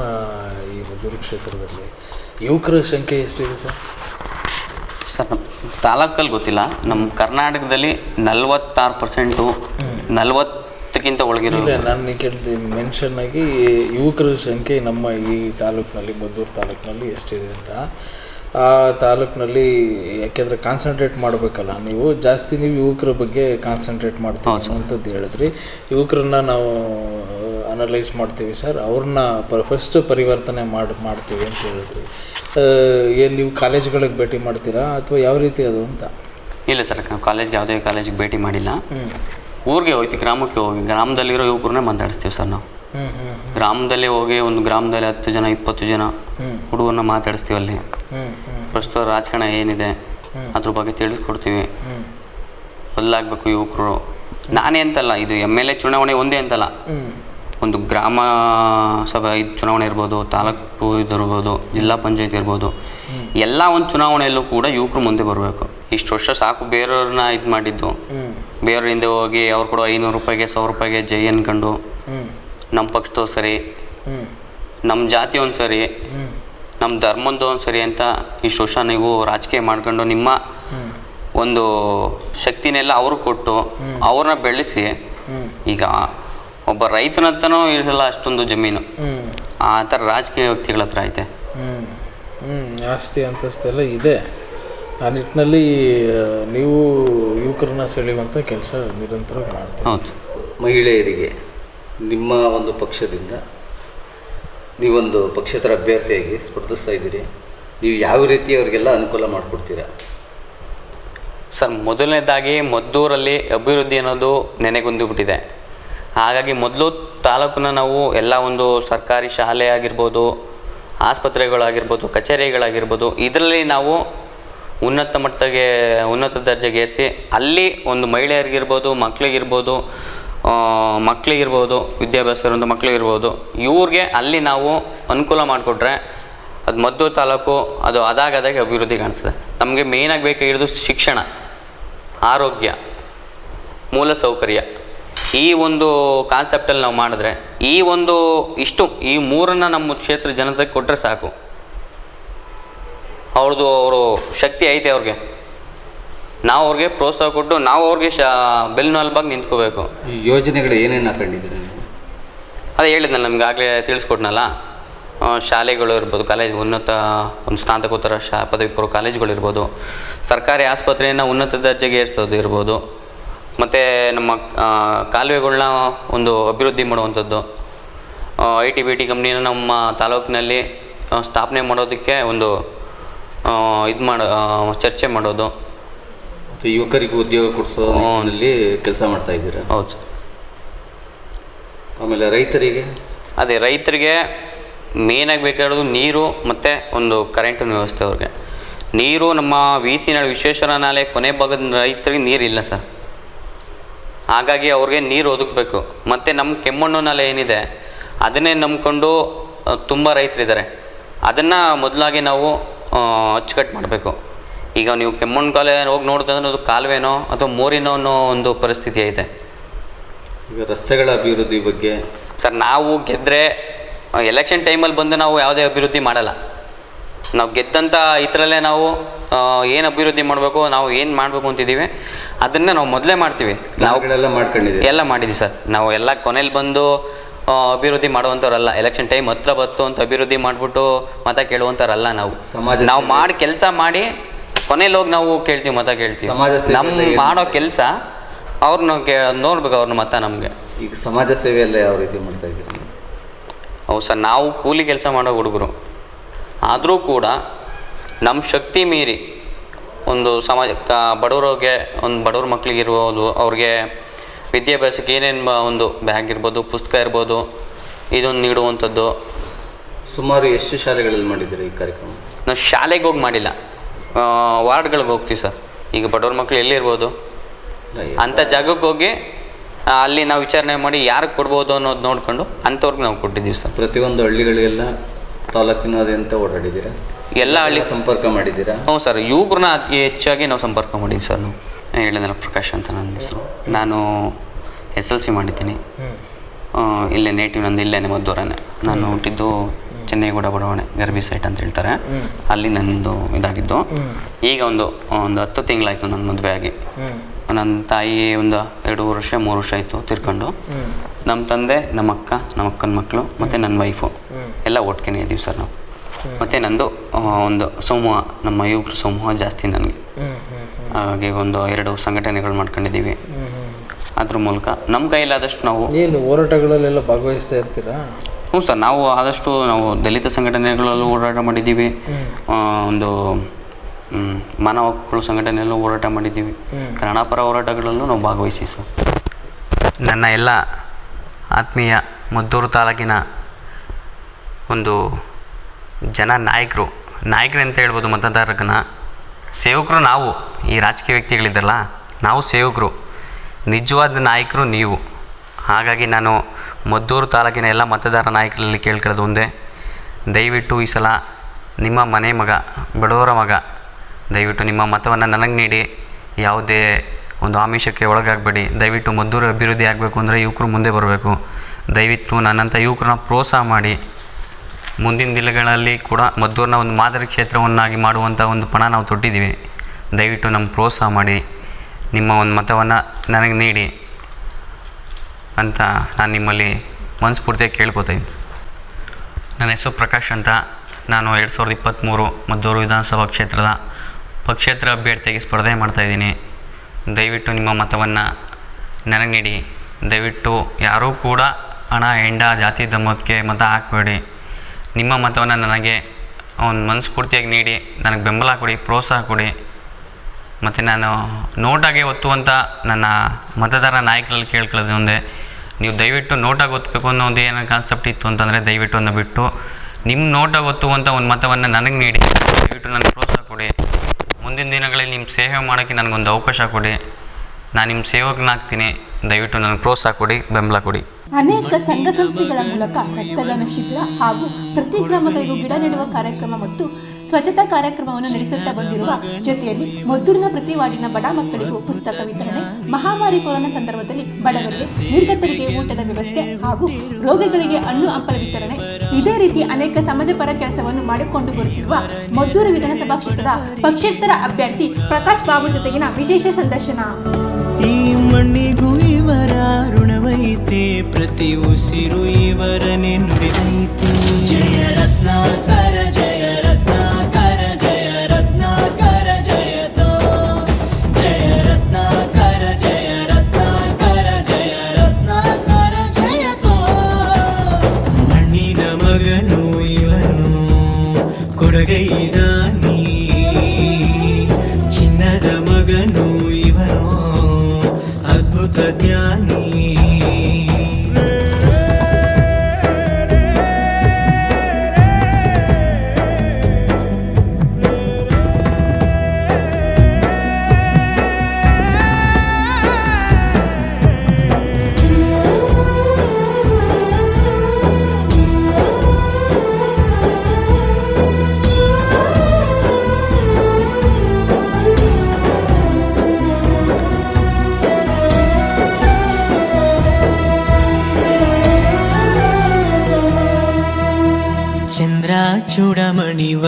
ಈ ಮದ್ದೂರು ಕ್ಷೇತ್ರದಲ್ಲಿ ಯುವಕರ ಸಂಖ್ಯೆ ಎಷ್ಟಿದೆ ಸರ್ ಸರ್ ನಮ್ಮ ತಾಲೂಕಲ್ಲಿ ಗೊತ್ತಿಲ್ಲ. ನಮ್ಮ ಕರ್ನಾಟಕದಲ್ಲಿ ನಲವತ್ತಾರು ಪರ್ಸೆಂಟು ನಲವತ್ತಕ್ಕಿಂತ ಒಳಗಿರೋ ಇಲ್ಲ ನಾನು ಕೇಳಿದೆ ಮೆನ್ಷನ್ ಆಗಿ ಯುವಕರ ಸಂಖ್ಯೆ ನಮ್ಮ ಈ ತಾಲೂಕಿನಲ್ಲಿ ಮದ್ದೂರು ತಾಲೂಕಿನಲ್ಲಿ ಎಷ್ಟಿದೆ ಅಂತ. ಆ ತಾಲೂಕಿನಲ್ಲಿ ಯಾಕೆಂದರೆ ಕಾನ್ಸಂಟ್ರೇಟ್ ಮಾಡಬೇಕಲ್ಲ ನೀವು ಜಾಸ್ತಿ ನೀವು ಯುವಕರ ಬಗ್ಗೆ ಕಾನ್ಸಂಟ್ರೇಟ್ ಮಾಡ್ತೀವಿ ಅಂತದ್ದು ಹೇಳಿದ್ರಿ. ಯುವಕರನ್ನ ನಾವು ಅನಲೈಸ್ ಮಾಡ್ತೀವಿ ಸರ್ ಅವ್ರನ್ನ ಪ ಫಸ್ಟ್ ಪರಿವರ್ತನೆ ಮಾಡಿ ಮಾಡ್ತೀವಿ ಅಂತ ಹೇಳಿದ್ರಿ ಏನು ನೀವು ಕಾಲೇಜ್ಗಳಿಗೆ ಭೇಟಿ ಮಾಡ್ತೀರಾ ಅಥವಾ ಯಾವ ರೀತಿ ಅದು ಅಂತ? ಇಲ್ಲ ಸರ್ ನಾವು ಕಾಲೇಜ್ಗೆ ಯಾವುದೇ ಕಾಲೇಜಿಗೆ ಭೇಟಿ ಮಾಡಿಲ್ಲ. ಊರಿಗೆ ಹೋಯ್ತು ಗ್ರಾಮಕ್ಕೆ ಹೋಗಿ ಗ್ರಾಮದಲ್ಲಿರೋ ಯುವಕರನ್ನೇ ಮಾತಾಡಿಸ್ತೀವಿ ಸರ್ ನಾವು. ಗ್ರಾಮದಲ್ಲೇ ಹೋಗಿ ಒಂದು ಗ್ರಾಮದಲ್ಲಿ ಹತ್ತು ಜನ ಇಪ್ಪತ್ತು ಜನ ಹುಡುಗರನ್ನ ಮಾತಾಡಿಸ್ತೀವಿ ಅಲ್ಲಿ. ಪ್ರಸ್ತುತ ರಾಜಕಾರಣ ಏನಿದೆ ಅದ್ರ ಬಗ್ಗೆ ತಿಳಿಸ್ಕೊಡ್ತೀವಿ. ಬದಲಾಗಬೇಕು ಯುವಕರು. ನಾನೇ ಅಂತಲ್ಲ ಇದು ಎಂ ಎಲ್ ಎ ಚುನಾವಣೆ ಒಂದೇ ಅಂತಲ್ಲ. ಒಂದು ಗ್ರಾಮ ಸಭೆ ಇದು ಚುನಾವಣೆ ಇರ್ಬೋದು ತಾಲೂಕು ಇದಿರ್ಬೋದು ಜಿಲ್ಲಾ ಪಂಚಾಯತ್ ಇರ್ಬೋದು ಎಲ್ಲ ಒಂದು ಚುನಾವಣೆಯಲ್ಲೂ ಕೂಡ ಯುವಕರು ಮುಂದೆ ಬರಬೇಕು. ಇಷ್ಟು ವರ್ಷ ಸಾಕು ಬೇರೆಯವ್ರನ್ನ ಇದು ಮಾಡಿದ್ದು. ಬೇರೆಯವ್ರ ಹಿಂದೆ ಹೋಗಿ ಅವ್ರು ಕೂಡ ಐನೂರು ರೂಪಾಯಿಗೆ ಸಾವಿರ ರೂಪಾಯಿಗೆ ಜೈ ಅನ್ಕೊಂಡು ನಮ್ಮ ಪಕ್ಷದವ್ರು ಸರಿ ನಮ್ಮ ಜಾತಿ ಒಂದು ಸರಿ ನಮ್ಮ ಧರ್ಮದ್ದು ಒಂದು ಸರಿ ಅಂತ ಇಷ್ಟು ವರ್ಷ ನೀವು ರಾಜಕೀಯ ಮಾಡ್ಕೊಂಡು ನಿಮ್ಮ ಒಂದು ಶಕ್ತಿನೆಲ್ಲ ಅವ್ರಿಗೆ ಕೊಟ್ಟು ಅವ್ರನ್ನ ಬೆಳೆಸಿ ಈಗ ಒಬ್ಬ ರೈತನಂತನೂ ಇರಲ್ಲ ಅಷ್ಟೊಂದು ಜಮೀನು. ಹ್ಞೂ ಆ ಥರ ರಾಜಕೀಯ ವ್ಯಕ್ತಿಗಳ ಹತ್ರ ಐತೆ. ಹ್ಞೂ ಹ್ಞೂ ಆಸ್ತಿ ಅಂತಸ್ತೆಲ್ಲ ಇದೆ. ಆ ನಿಟ್ಟಿನಲ್ಲಿ ನೀವು ಯುವಕರನ್ನ ಸೆಳೆಯುವಂಥ ಕೆಲಸ ನಿರಂತರ ಮಾಡ್ತೀವಿ ಹೌದು. ಮಹಿಳೆಯರಿಗೆ ನಿಮ್ಮ ಒಂದು ಪಕ್ಷದಿಂದ ನೀವೊಂದು ಪಕ್ಷೇತರ ಅಭ್ಯರ್ಥಿಯಾಗಿ ಸ್ಪರ್ಧಿಸ್ತಾ ಇದ್ದೀರಿ. ನೀವು ಯಾವ ರೀತಿ ಅವರಿಗೆಲ್ಲ ಅನುಕೂಲ ಮಾಡಿಕೊಡ್ತೀರಾ? ಸರ್ ಮೊದಲನೇದಾಗಿ ಮದ್ದೂರಲ್ಲಿ ಅಭಿವೃದ್ಧಿ ಅನ್ನೋದು ನೆನೆಗುಂದಿಬಿಟ್ಟಿದೆ. ಹಾಗಾಗಿ ಮೊದಲು ತಾಲೂಕನ್ನ ನಾವು ಎಲ್ಲ ಒಂದು ಸರ್ಕಾರಿ ಶಾಲೆ ಆಗಿರ್ಬೋದು, ಆಸ್ಪತ್ರೆಗಳಾಗಿರ್ಬೋದು, ಕಚೇರಿಗಳಾಗಿರ್ಬೋದು, ಇದರಲ್ಲಿ ನಾವು ಉನ್ನತ ಮಟ್ಟಕ್ಕೆ ಉನ್ನತ ದರ್ಜೆಗೆ ಏರಿಸಿ ಅಲ್ಲಿ ಒಂದು ಮಹಿಳೆಯರಿಗಿರ್ಬೋದು ಮಕ್ಕಳಿಗಿರ್ಬೋದು ಮಕ್ಕಳಿಗಿರ್ಬೋದು ವಿದ್ಯಾಭ್ಯಾಸ ಇರುವಂಥ ಮಕ್ಕಳಿಗಿರ್ಬೋದು ಇವ್ರಿಗೆ ಅಲ್ಲಿ ನಾವು ಅನುಕೂಲ ಮಾಡಿಕೊಟ್ರೆ ಅದು ಮದ್ದು ತಾಲೂಕು, ಅದು ಅದಾಗದಾಗೆ ಅಭಿವೃದ್ಧಿ ಕಾಣಿಸ್ತದೆ ನಮಗೆ ಮೇಯ್ನಾಗಿ ಬೇಕಾಗಿರೋದು ಶಿಕ್ಷಣ, ಆರೋಗ್ಯ ಮೂಲ ಸೌಕರ್ಯ ಈ ಒಂದು ಕಾನ್ಸೆಪ್ಟಲ್ಲಿ ನಾವು ಮಾಡಿದ್ರೆ ಈ ಒಂದು ಇಷ್ಟು ಈ ಮೂರನ್ನು ನಮ್ಮ ಕ್ಷೇತ್ರ ಜನತೆಗೆ ಕೊಟ್ಟರೆ ಸಾಕು. ಅವ್ರದ್ದು ಅವರು ಶಕ್ತಿ ಐತೆ ಅವ್ರಿಗೆ. ನಾವು ಅವ್ರಿಗೆ ಪ್ರೋತ್ಸಾಹ ಕೊಟ್ಟು ನಾವು ಅವ್ರಿಗೆ ಶ ಬೆಲ್ನಲ್ಬಾಗಿ ನಿಂತ್ಕೋಬೇಕು. ಈ ಯೋಜನೆಗಳು ಏನೇನು ಹಾಕೊಂಡಿದ್ದೀರಿ ಅದೇ ಹೇಳಿದ್ನಲ್ಲ ನಮ್ಗೆ ಆಗಲೇ ತಿಳಿಸ್ಕೊಟ್ನಲ್ಲ? ಶಾಲೆಗಳು ಇರ್ಬೋದು ಕಾಲೇಜ್ ಉನ್ನತ ಒಂದು ಸ್ನಾತಕೋತ್ತರ ಶಾ ಪದವಿ ಪೂರ್ವ ಕಾಲೇಜುಗಳಿರ್ಬೋದು ಸರ್ಕಾರಿ ಆಸ್ಪತ್ರೆಯನ್ನು ಉನ್ನತ ದರ್ಜೆಗೆ ಏರಿಸೋದು ಇರ್ಬೋದು ಮತ್ತು ನಮ್ಮ ಕಾಲುವೆಗಳನ್ನ ಕಾಲುವೆಗಳ್ನ ಒಂದು ಅಭಿವೃದ್ಧಿ ಮಾಡುವಂಥದ್ದು. ಐ ಟಿ ಬಿ ಟಿ ಕಂಪ್ನಿನ ನಮ್ಮ ತಾಲೂಕಿನಲ್ಲಿ ಸ್ಥಾಪನೆ ಮಾಡೋದಕ್ಕೆ ಒಂದು ಇದು ಮಾಡೋ ಚರ್ಚೆ ಮಾಡೋದು. ಮತ್ತು ಯುವಕರಿಗೆ ಉದ್ಯೋಗ ಕೊಡಿಸೋ ನಿಟ್ಟಿನಲ್ಲಿ ಕೆಲಸ ಮಾಡ್ತಾ ಇದ್ದೀರಾ? ಹೌದು. ಆಮೇಲೆ ರೈತರಿಗೆ? ಅದೇ ರೈತರಿಗೆ ಮೇನಾಗಿ ಬೇಕಾಗಿರೋದು ನೀರು ಮತ್ತು ಒಂದು ಕರೆಂಟಿನ ವ್ಯವಸ್ಥೆ ಅವ್ರಿಗೆ. ನೀರು ನಮ್ಮ ವಿ ಸಿ ನಾಳೆ ವಿಶ್ವೇಶ್ವರ ನಾಲೆ ಕೊನೆ ಭಾಗದ ರೈತರಿಗೆ ನೀರಿಲ್ಲ ಸರ್. ಹಾಗಾಗಿ ಅವ್ರಿಗೆ ನೀರು ಒದಗಬೇಕು ಮತ್ತು ನಮ್ಮ ಕೆಮ್ಮಣ್ಣುನಲ್ಲಿ ನಾಲೆ ಏನಿದೆ ಅದನ್ನೇ ನಂಬಿಕೊಂಡು ತುಂಬ ರೈತರಿದ್ದಾರೆ ಅದನ್ನು ಮೊದಲಾಗಿ ನಾವು ಅಚ್ಚುಕಟ್ಟು ಮಾಡಬೇಕು. ಈಗ ನೀವು ಕೆಮ್ಮಣ್ಣು ಕಾಲೇ ಹೋಗಿ ನೋಡಿದ್ರೆ ಅದು ಕಾಲುವೆನೋ ಅಥವಾ ಮೋರಿನೋ ಅನ್ನೋ ಒಂದು ಪರಿಸ್ಥಿತಿ ಐತೆ. ಈಗ ರಸ್ತೆಗಳ ಅಭಿವೃದ್ಧಿ ಬಗ್ಗೆ ಸರ್ ನಾವು ಗೆದ್ದರೆ ಎಲೆಕ್ಷನ್ ಟೈಮಲ್ಲಿ ಬಂದು ನಾವು ಯಾವುದೇ ಅಭಿವೃದ್ಧಿ ಮಾಡಲ್ಲ. ನಾವು ಗೆದ್ದಂಥ ಇದರಲ್ಲೇ ನಾವು ಏನು ಅಭಿವೃದ್ಧಿ ಮಾಡಬೇಕು ನಾವು ಏನು ಮಾಡಬೇಕು ಅಂತಿದ್ದೀವಿ ಅದನ್ನೇ ನಾವು ಮೊದಲೇ ಮಾಡ್ತೀವಿ. ನಾವು ಮಾಡ್ಕೊಂಡಿದ್ದೀವಿ ಎಲ್ಲ ಮಾಡಿದ್ದೀವಿ ಸರ್. ನಾವು ಎಲ್ಲ ಕೊನೆಯಲ್ಲಿ ಬಂದು ಅಭಿವೃದ್ಧಿ ಮಾಡುವಂಥವ್ರಲ್ಲ ಎಲೆಕ್ಷನ್ ಟೈಮ್ ಹತ್ರ ಬತ್ತು ಅಂತ ಅಭಿವೃದ್ಧಿ ಮಾಡಿಬಿಟ್ಟು ಮತ ಕೇಳುವಂಥವ್ರಲ್ಲ ನಾವು. ಸಮಾಜ ನಾವು ಮಾಡಿ ಕೆಲಸ ಮಾಡಿ ಕೊನೆಯಲ್ಲಿ ಹೋಗಿ ನಾವು ಕೇಳ್ತೀವಿ ಮತ ಕೇಳ್ತೀವಿ. ನಮ್ಮ ಮಾಡೋ ಕೆಲಸ ಅವ್ರನ್ನ ಕೇ ನೋಡ್ಬೇಕು ಅವ್ರನ್ನ ಮತ ನಮಗೆ. ಈಗ ಸಮಾಜ ಸೇವೆಯಲ್ಲೇ ಯಾವ ರೀತಿ ಮಾಡ್ತಾ ಇದ್ದೀವಿ? ಹೌದು ಸರ್ ನಾವು ಕೂಲಿ ಕೆಲಸ ಮಾಡೋ ಹುಡುಗರು. ಆದರೂ ಕೂಡ ನಮ್ಮ ಶಕ್ತಿ ಮೀರಿ ಒಂದು ಸಮಾಜ ಬಡವರಿಗೆ ಒಂದು ಬಡವ್ರ ಮಕ್ಕಳಿಗೆ ಇರ್ಬೋದು ಅವ್ರಿಗೆ ವಿದ್ಯಾಭ್ಯಾಸಕ್ಕೆ ಏನೇನು ಒಂದು ಬ್ಯಾಗ್ ಇರ್ಬೋದು ಪುಸ್ತಕ ಇರ್ಬೋದು ಇದೊಂದು ನೀಡುವಂಥದ್ದು. ಸುಮಾರು ಎಷ್ಟು ಶಾಲೆಗಳಲ್ಲಿ ಮಾಡಿದ್ದೀರಿ ಈ ಕಾರ್ಯಕ್ರಮ? ನಾವು ಶಾಲೆಗೆ ಹೋಗಿ ಮಾಡಿಲ್ಲ. ವಾರ್ಡ್ಗಳಿಗೆ ಹೋಗ್ತೀವಿ ಸರ್. ಈಗ ಬಡವ್ರ ಮಕ್ಕಳು ಎಲ್ಲಿರ್ಬೋದು ಅಂಥ ಜಾಗಕ್ಕೆ ಹೋಗಿ ಅಲ್ಲಿ ನಾವು ವಿಚಾರಣೆ ಮಾಡಿ ಯಾರಿಗೆ ಕೊಡ್ಬೋದು ಅನ್ನೋದು ನೋಡ್ಕೊಂಡು ಅಂಥವ್ರಿಗೆ ನಾವು ಕೊಟ್ಟಿದ್ದೀವಿ ಸರ್. ಪ್ರತಿಯೊಂದು ಹಳ್ಳಿಗಳಿಗೆಲ್ಲ ತಾಲೂಕಿನಾದ್ಯಂತ ಓಡಾಡಿದ್ದೀರಾ? ಎಲ್ಲ ಹಳ್ಳಿ ಸಂಪರ್ಕ ಮಾಡಿದ್ದೀರಾ? ಹ್ಞೂ ಸರ್ ಯುವಕರನ್ನ ಅತಿ ಹೆಚ್ಚಾಗಿ ನಾವು ಸಂಪರ್ಕ ಮಾಡಿದ್ವಿ ಸರ್ ನಾವು ಹೇಳಿದ್ನಲ್ಲ ಪ್ರಕಾಶ್ ಅಂತ ನನ್ನ ಹೆಸರು. ನಾನು ಎಸ್ ಎಲ್ ಸಿ ಮಾಡಿದ್ದೀನಿ. ಇಲ್ಲೇ ನೇಟಿವ್ ನಂದು ಇಲ್ಲೇ ಮದ್ದೂರನೇ ನಾನು ಹುಟ್ಟಿದ್ದು ಚೆನ್ನೈಗೂಡ ಬಡಾವಣೆ ಗರ್ಭಿ ಸೈಟ್ ಅಂತ ಹೇಳ್ತಾರೆ. ಅಲ್ಲಿ ನಂದು ಇದಾಗಿದ್ದು. ಈಗ ಒಂದು ಒಂದು ಹತ್ತು ತಿಂಗಳಾಯಿತು ನನ್ನ ಮದುವೆ ಆಗಿ. ನನ್ನ ತಾಯಿ ಒಂದು ಎರಡು ವರ್ಷ ಮೂರು ವರ್ಷ ಆಯಿತು ತಿರ್ಕೊಂಡು. ನಮ್ಮ ತಂದೆ ನಮ್ಮ ಅಕ್ಕ ನಮ್ಮ ಅಕ್ಕನ ಮಕ್ಕಳು ಮತ್ತು ನನ್ನ ವೈಫು ಎಲ್ಲ ಒಟ್ಟಿಗೆ ಇದ್ದೀವಿ ಸರ್ ನಾವು. ಮತ್ತು ನಂದು ಒಂದು ಸಮೂಹ ನಮ್ಮ ಯುವಕರ ಸಮೂಹ ಜಾಸ್ತಿ ನನಗೆ. ಹಾಗೆ ಒಂದು ಎರಡು ಸಂಘಟನೆಗಳು ಮಾಡ್ಕೊಂಡಿದ್ದೀವಿ. ಅದ್ರ ಮೂಲಕ ನಮ್ಮ ಕೈಲಾದಷ್ಟು ನಾವು ಏನು ಹೋರಾಟಗಳಲ್ಲೆಲ್ಲ ಭಾಗವಹಿಸ್ತಾ ಇರ್ತೀರಾ? ಹ್ಞೂ ಸರ್ ನಾವು ಆದಷ್ಟು ನಾವು ದಲಿತ ಸಂಘಟನೆಗಳಲ್ಲೂ ಹೋರಾಟ ಮಾಡಿದ್ದೀವಿ. ಒಂದು. ಮಾನವ ಹಕ್ಕುಗಳ ಸಂಘಟನೆಯಲ್ಲೂ ಹೋರಾಟ ಮಾಡಿದ್ದೀವಿ. ಕನ್ನಡಪರ ಹೋರಾಟಗಳಲ್ಲೂ ನಾವು ಭಾಗವಹಿಸಿ ಸರ್. ನನ್ನ ಎಲ್ಲ ಆತ್ಮೀಯ ಮದ್ದೂರು ತಾಲೂಕಿನ ಒಂದು ಜನ ನಾಯಕರು ನಾಯಕರು ಅಂತ ಹೇಳ್ಬೋದು ಮತದಾರಕನ ಸೇವಕರು ನಾವು, ಈ ರಾಜಕೀಯ ವ್ಯಕ್ತಿಗಳಿದ್ದಲ್ಲ, ನಾವು ಸೇವಕರು, ನಿಜವಾದ ನಾಯಕರು ನೀವು. ಹಾಗಾಗಿ ನಾನು ಮದ್ದೂರು ತಾಲೂಕಿನ ಎಲ್ಲ ಮತದಾರ ನಾಯಕರಲ್ಲಿ ಕೇಳ್ಕೊಳ್ಳೋದು ಒಂದೇ. ದಯವಿಟ್ಟು ಈ ಸಲ ನಿಮ್ಮ ಮನೆ ಮಗ, ಬಡವರ ಮಗ, ದಯವಿಟ್ಟು ನಿಮ್ಮ ಮತವನ್ನು ನನಗೆ ನೀಡಿ, ಯಾವುದೇ ಒಂದು ಆಮಿಷಕ್ಕೆ ಒಳಗಾಗಬೇಡಿ. ದಯವಿಟ್ಟು ಮದ್ದೂರು ಅಭಿವೃದ್ಧಿ ಆಗಬೇಕು ಅಂದರೆ ಯುವಕರು ಮುಂದೆ ಬರಬೇಕು. ದಯವಿಟ್ಟು ನನ್ನಂಥ ಯುವಕರನ್ನ ಪ್ರೋತ್ಸಾಹ ಮಾಡಿ. ಮುಂದಿನ ದಿನಗಳಲ್ಲಿ ಕೂಡ ಮದ್ದೂರಿನ ಒಂದು ಮಾದರಿ ಕ್ಷೇತ್ರವನ್ನಾಗಿ ಮಾಡುವಂಥ ಒಂದು ಪಣ ನಾವು ತೊಟ್ಟಿದ್ದೀವಿ. ದಯವಿಟ್ಟು ನಮ್ಮ ಪ್ರೋತ್ಸಾಹ ಮಾಡಿ, ನಿಮ್ಮ ಒಂದು ಮತವನ್ನು ನನಗೆ ನೀಡಿ ಅಂತ ನಾನು ನಿಮ್ಮಲ್ಲಿ ಮನಸ್ಫೂರ್ತಿಯಾಗಿ ಕೇಳ್ಕೊತಾ ಇದ್ದೀನಿ. ನನ್ನ ಹೆಸರು ಪ್ರಕಾಶ್ ಅಂತ. ನಾನು ಎರಡು ಸಾವಿರದ ಇಪ್ಪತ್ತ್ಮೂರು ಮದ್ದೂರು ವಿಧಾನಸಭಾ ಕ್ಷೇತ್ರದ ಪಕ್ಷೇತರ ಅಭ್ಯರ್ಥಿಯಾಗಿ ಸ್ಪರ್ಧೆ ಮಾಡ್ತಾಯಿದ್ದೀನಿ ದಯವಿಟ್ಟು ನಿಮ್ಮ ಮತವನ್ನು ನನಗೆ ನೀಡಿ. ದಯವಿಟ್ಟು ಯಾರೂ ಕೂಡ ಹಣ, ಹೆಂಡ, ಜಾತಿ, ಧರ್ಮಕ್ಕೆ ಮತ ಹಾಕಬೇಡಿ. ನಿಮ್ಮ ಮತವನ್ನು ನನಗೆ ಒಂದು ಮನಸ್ಫೂರ್ತಿಯಾಗಿ ನೀಡಿ, ನನಗೆ ಬೆಂಬಲ ಕೊಡಿ, ಪ್ರೋತ್ಸಾಹ ಕೊಡಿ. ಮತ್ತು ನಾನು ನೋಟಾಗೆ ಒತ್ತುವಂಥ ನನ್ನ ಮತದಾರ ನಾಯಕರಲ್ಲಿ ಕೇಳ್ಕೊಳ್ಳೋದು ಒಂದೇ. ನೀವು ದಯವಿಟ್ಟು ನೋಟಾಗಿ ಒತ್ತಬೇಕು ಅನ್ನೋ ಒಂದು ಏನೋ ಕಾನ್ಸೆಪ್ಟ್ ಇತ್ತು ಅಂತಂದರೆ ದಯವಿಟ್ಟು ಒಂದು ಬಿಟ್ಟು ನಿಮ್ಮ ನೋಟಾಗಿ ಒತ್ತುವಂಥ ಒಂದು ಮತವನ್ನು ನನಗೆ ನೀಡಿ, ದಯವಿಟ್ಟು ನನಗೆ ಪ್ರೋತ್ಸಾಹ ಕೊಡಿ. ಮುಂದಿನ ದಿನಗಳಲ್ಲಿ ನಿಮ್ಮ ಸೇವೆ ಮಾಡೋಕ್ಕೆ ನನಗೊಂದು ಅವಕಾಶ ಕೊಡಿ. ನಾನು ನಿಮ್ಮ ಸೇವಕನಾಗ್ತೀನಿ. ದಯವಿಟ್ಟು ನನಗೆ ಪ್ರೋತ್ಸಾಹ ಕೊಡಿ, ಬೆಂಬಲ ಕೊಡಿ. ಅನೇಕ ಸಂಘ ಸಂಸ್ಥೆಗಳ ಮೂಲಕ ರಕ್ತದಾನ ಶಿಬಿರ ಹಾಗೂ ಪ್ರತಿ ಗ್ರಾಮಗಳಿಗೂ ಗಿಡ ನೆಡುವ ಕಾರ್ಯಕ್ರಮ ಮತ್ತು ಸ್ವಚ್ಛತಾ ಕಾರ್ಯಕ್ರಮವನ್ನು ನಡೆಸುತ್ತಾ ಬಂದಿರುವ ಜೊತೆಯಲ್ಲಿ ಮದ್ದೂರಿನ ಪ್ರತಿ ವಾರ್ಡಿನ ಬಡ ಮಕ್ಕಳಿಗೂ ಪುಸ್ತಕ ವಿತರಣೆ, ಮಹಾಮಾರಿ ಕೊರೋನಾ ಸಂದರ್ಭದಲ್ಲಿ ಬಡವರಿಗೆ ನಿರ್ಗತರಿಗೆ ಊಟದ ವ್ಯವಸ್ಥೆ ಹಾಗೂ ರೋಗಿಗಳಿಗೆ ಹಣ್ಣು ಹಂಪಲ ವಿತರಣೆ. ಇದೇ ರೀತಿ ಅನೇಕ ಸಮಾಜಪರ ಕೆಲಸವನ್ನು ಮಾಡಿಕೊಂಡು ಬರುತ್ತಿರುವ ಮದ್ದೂರು ವಿಧಾನಸಭಾ ಕ್ಷೇತ್ರದ ಪಕ್ಷೇತರ ಅಭ್ಯರ್ಥಿ ಪ್ರಕಾಶ್ ಬಾಬು ಜೊತೆಗಿನ ವಿಶೇಷ ಸಂದರ್ಶನ. ಈ ಮಣ್ಣಿಗೂ ಇವರ ప్రతి ఉసిరు ఇవరని ఎవరని జయరత్న కర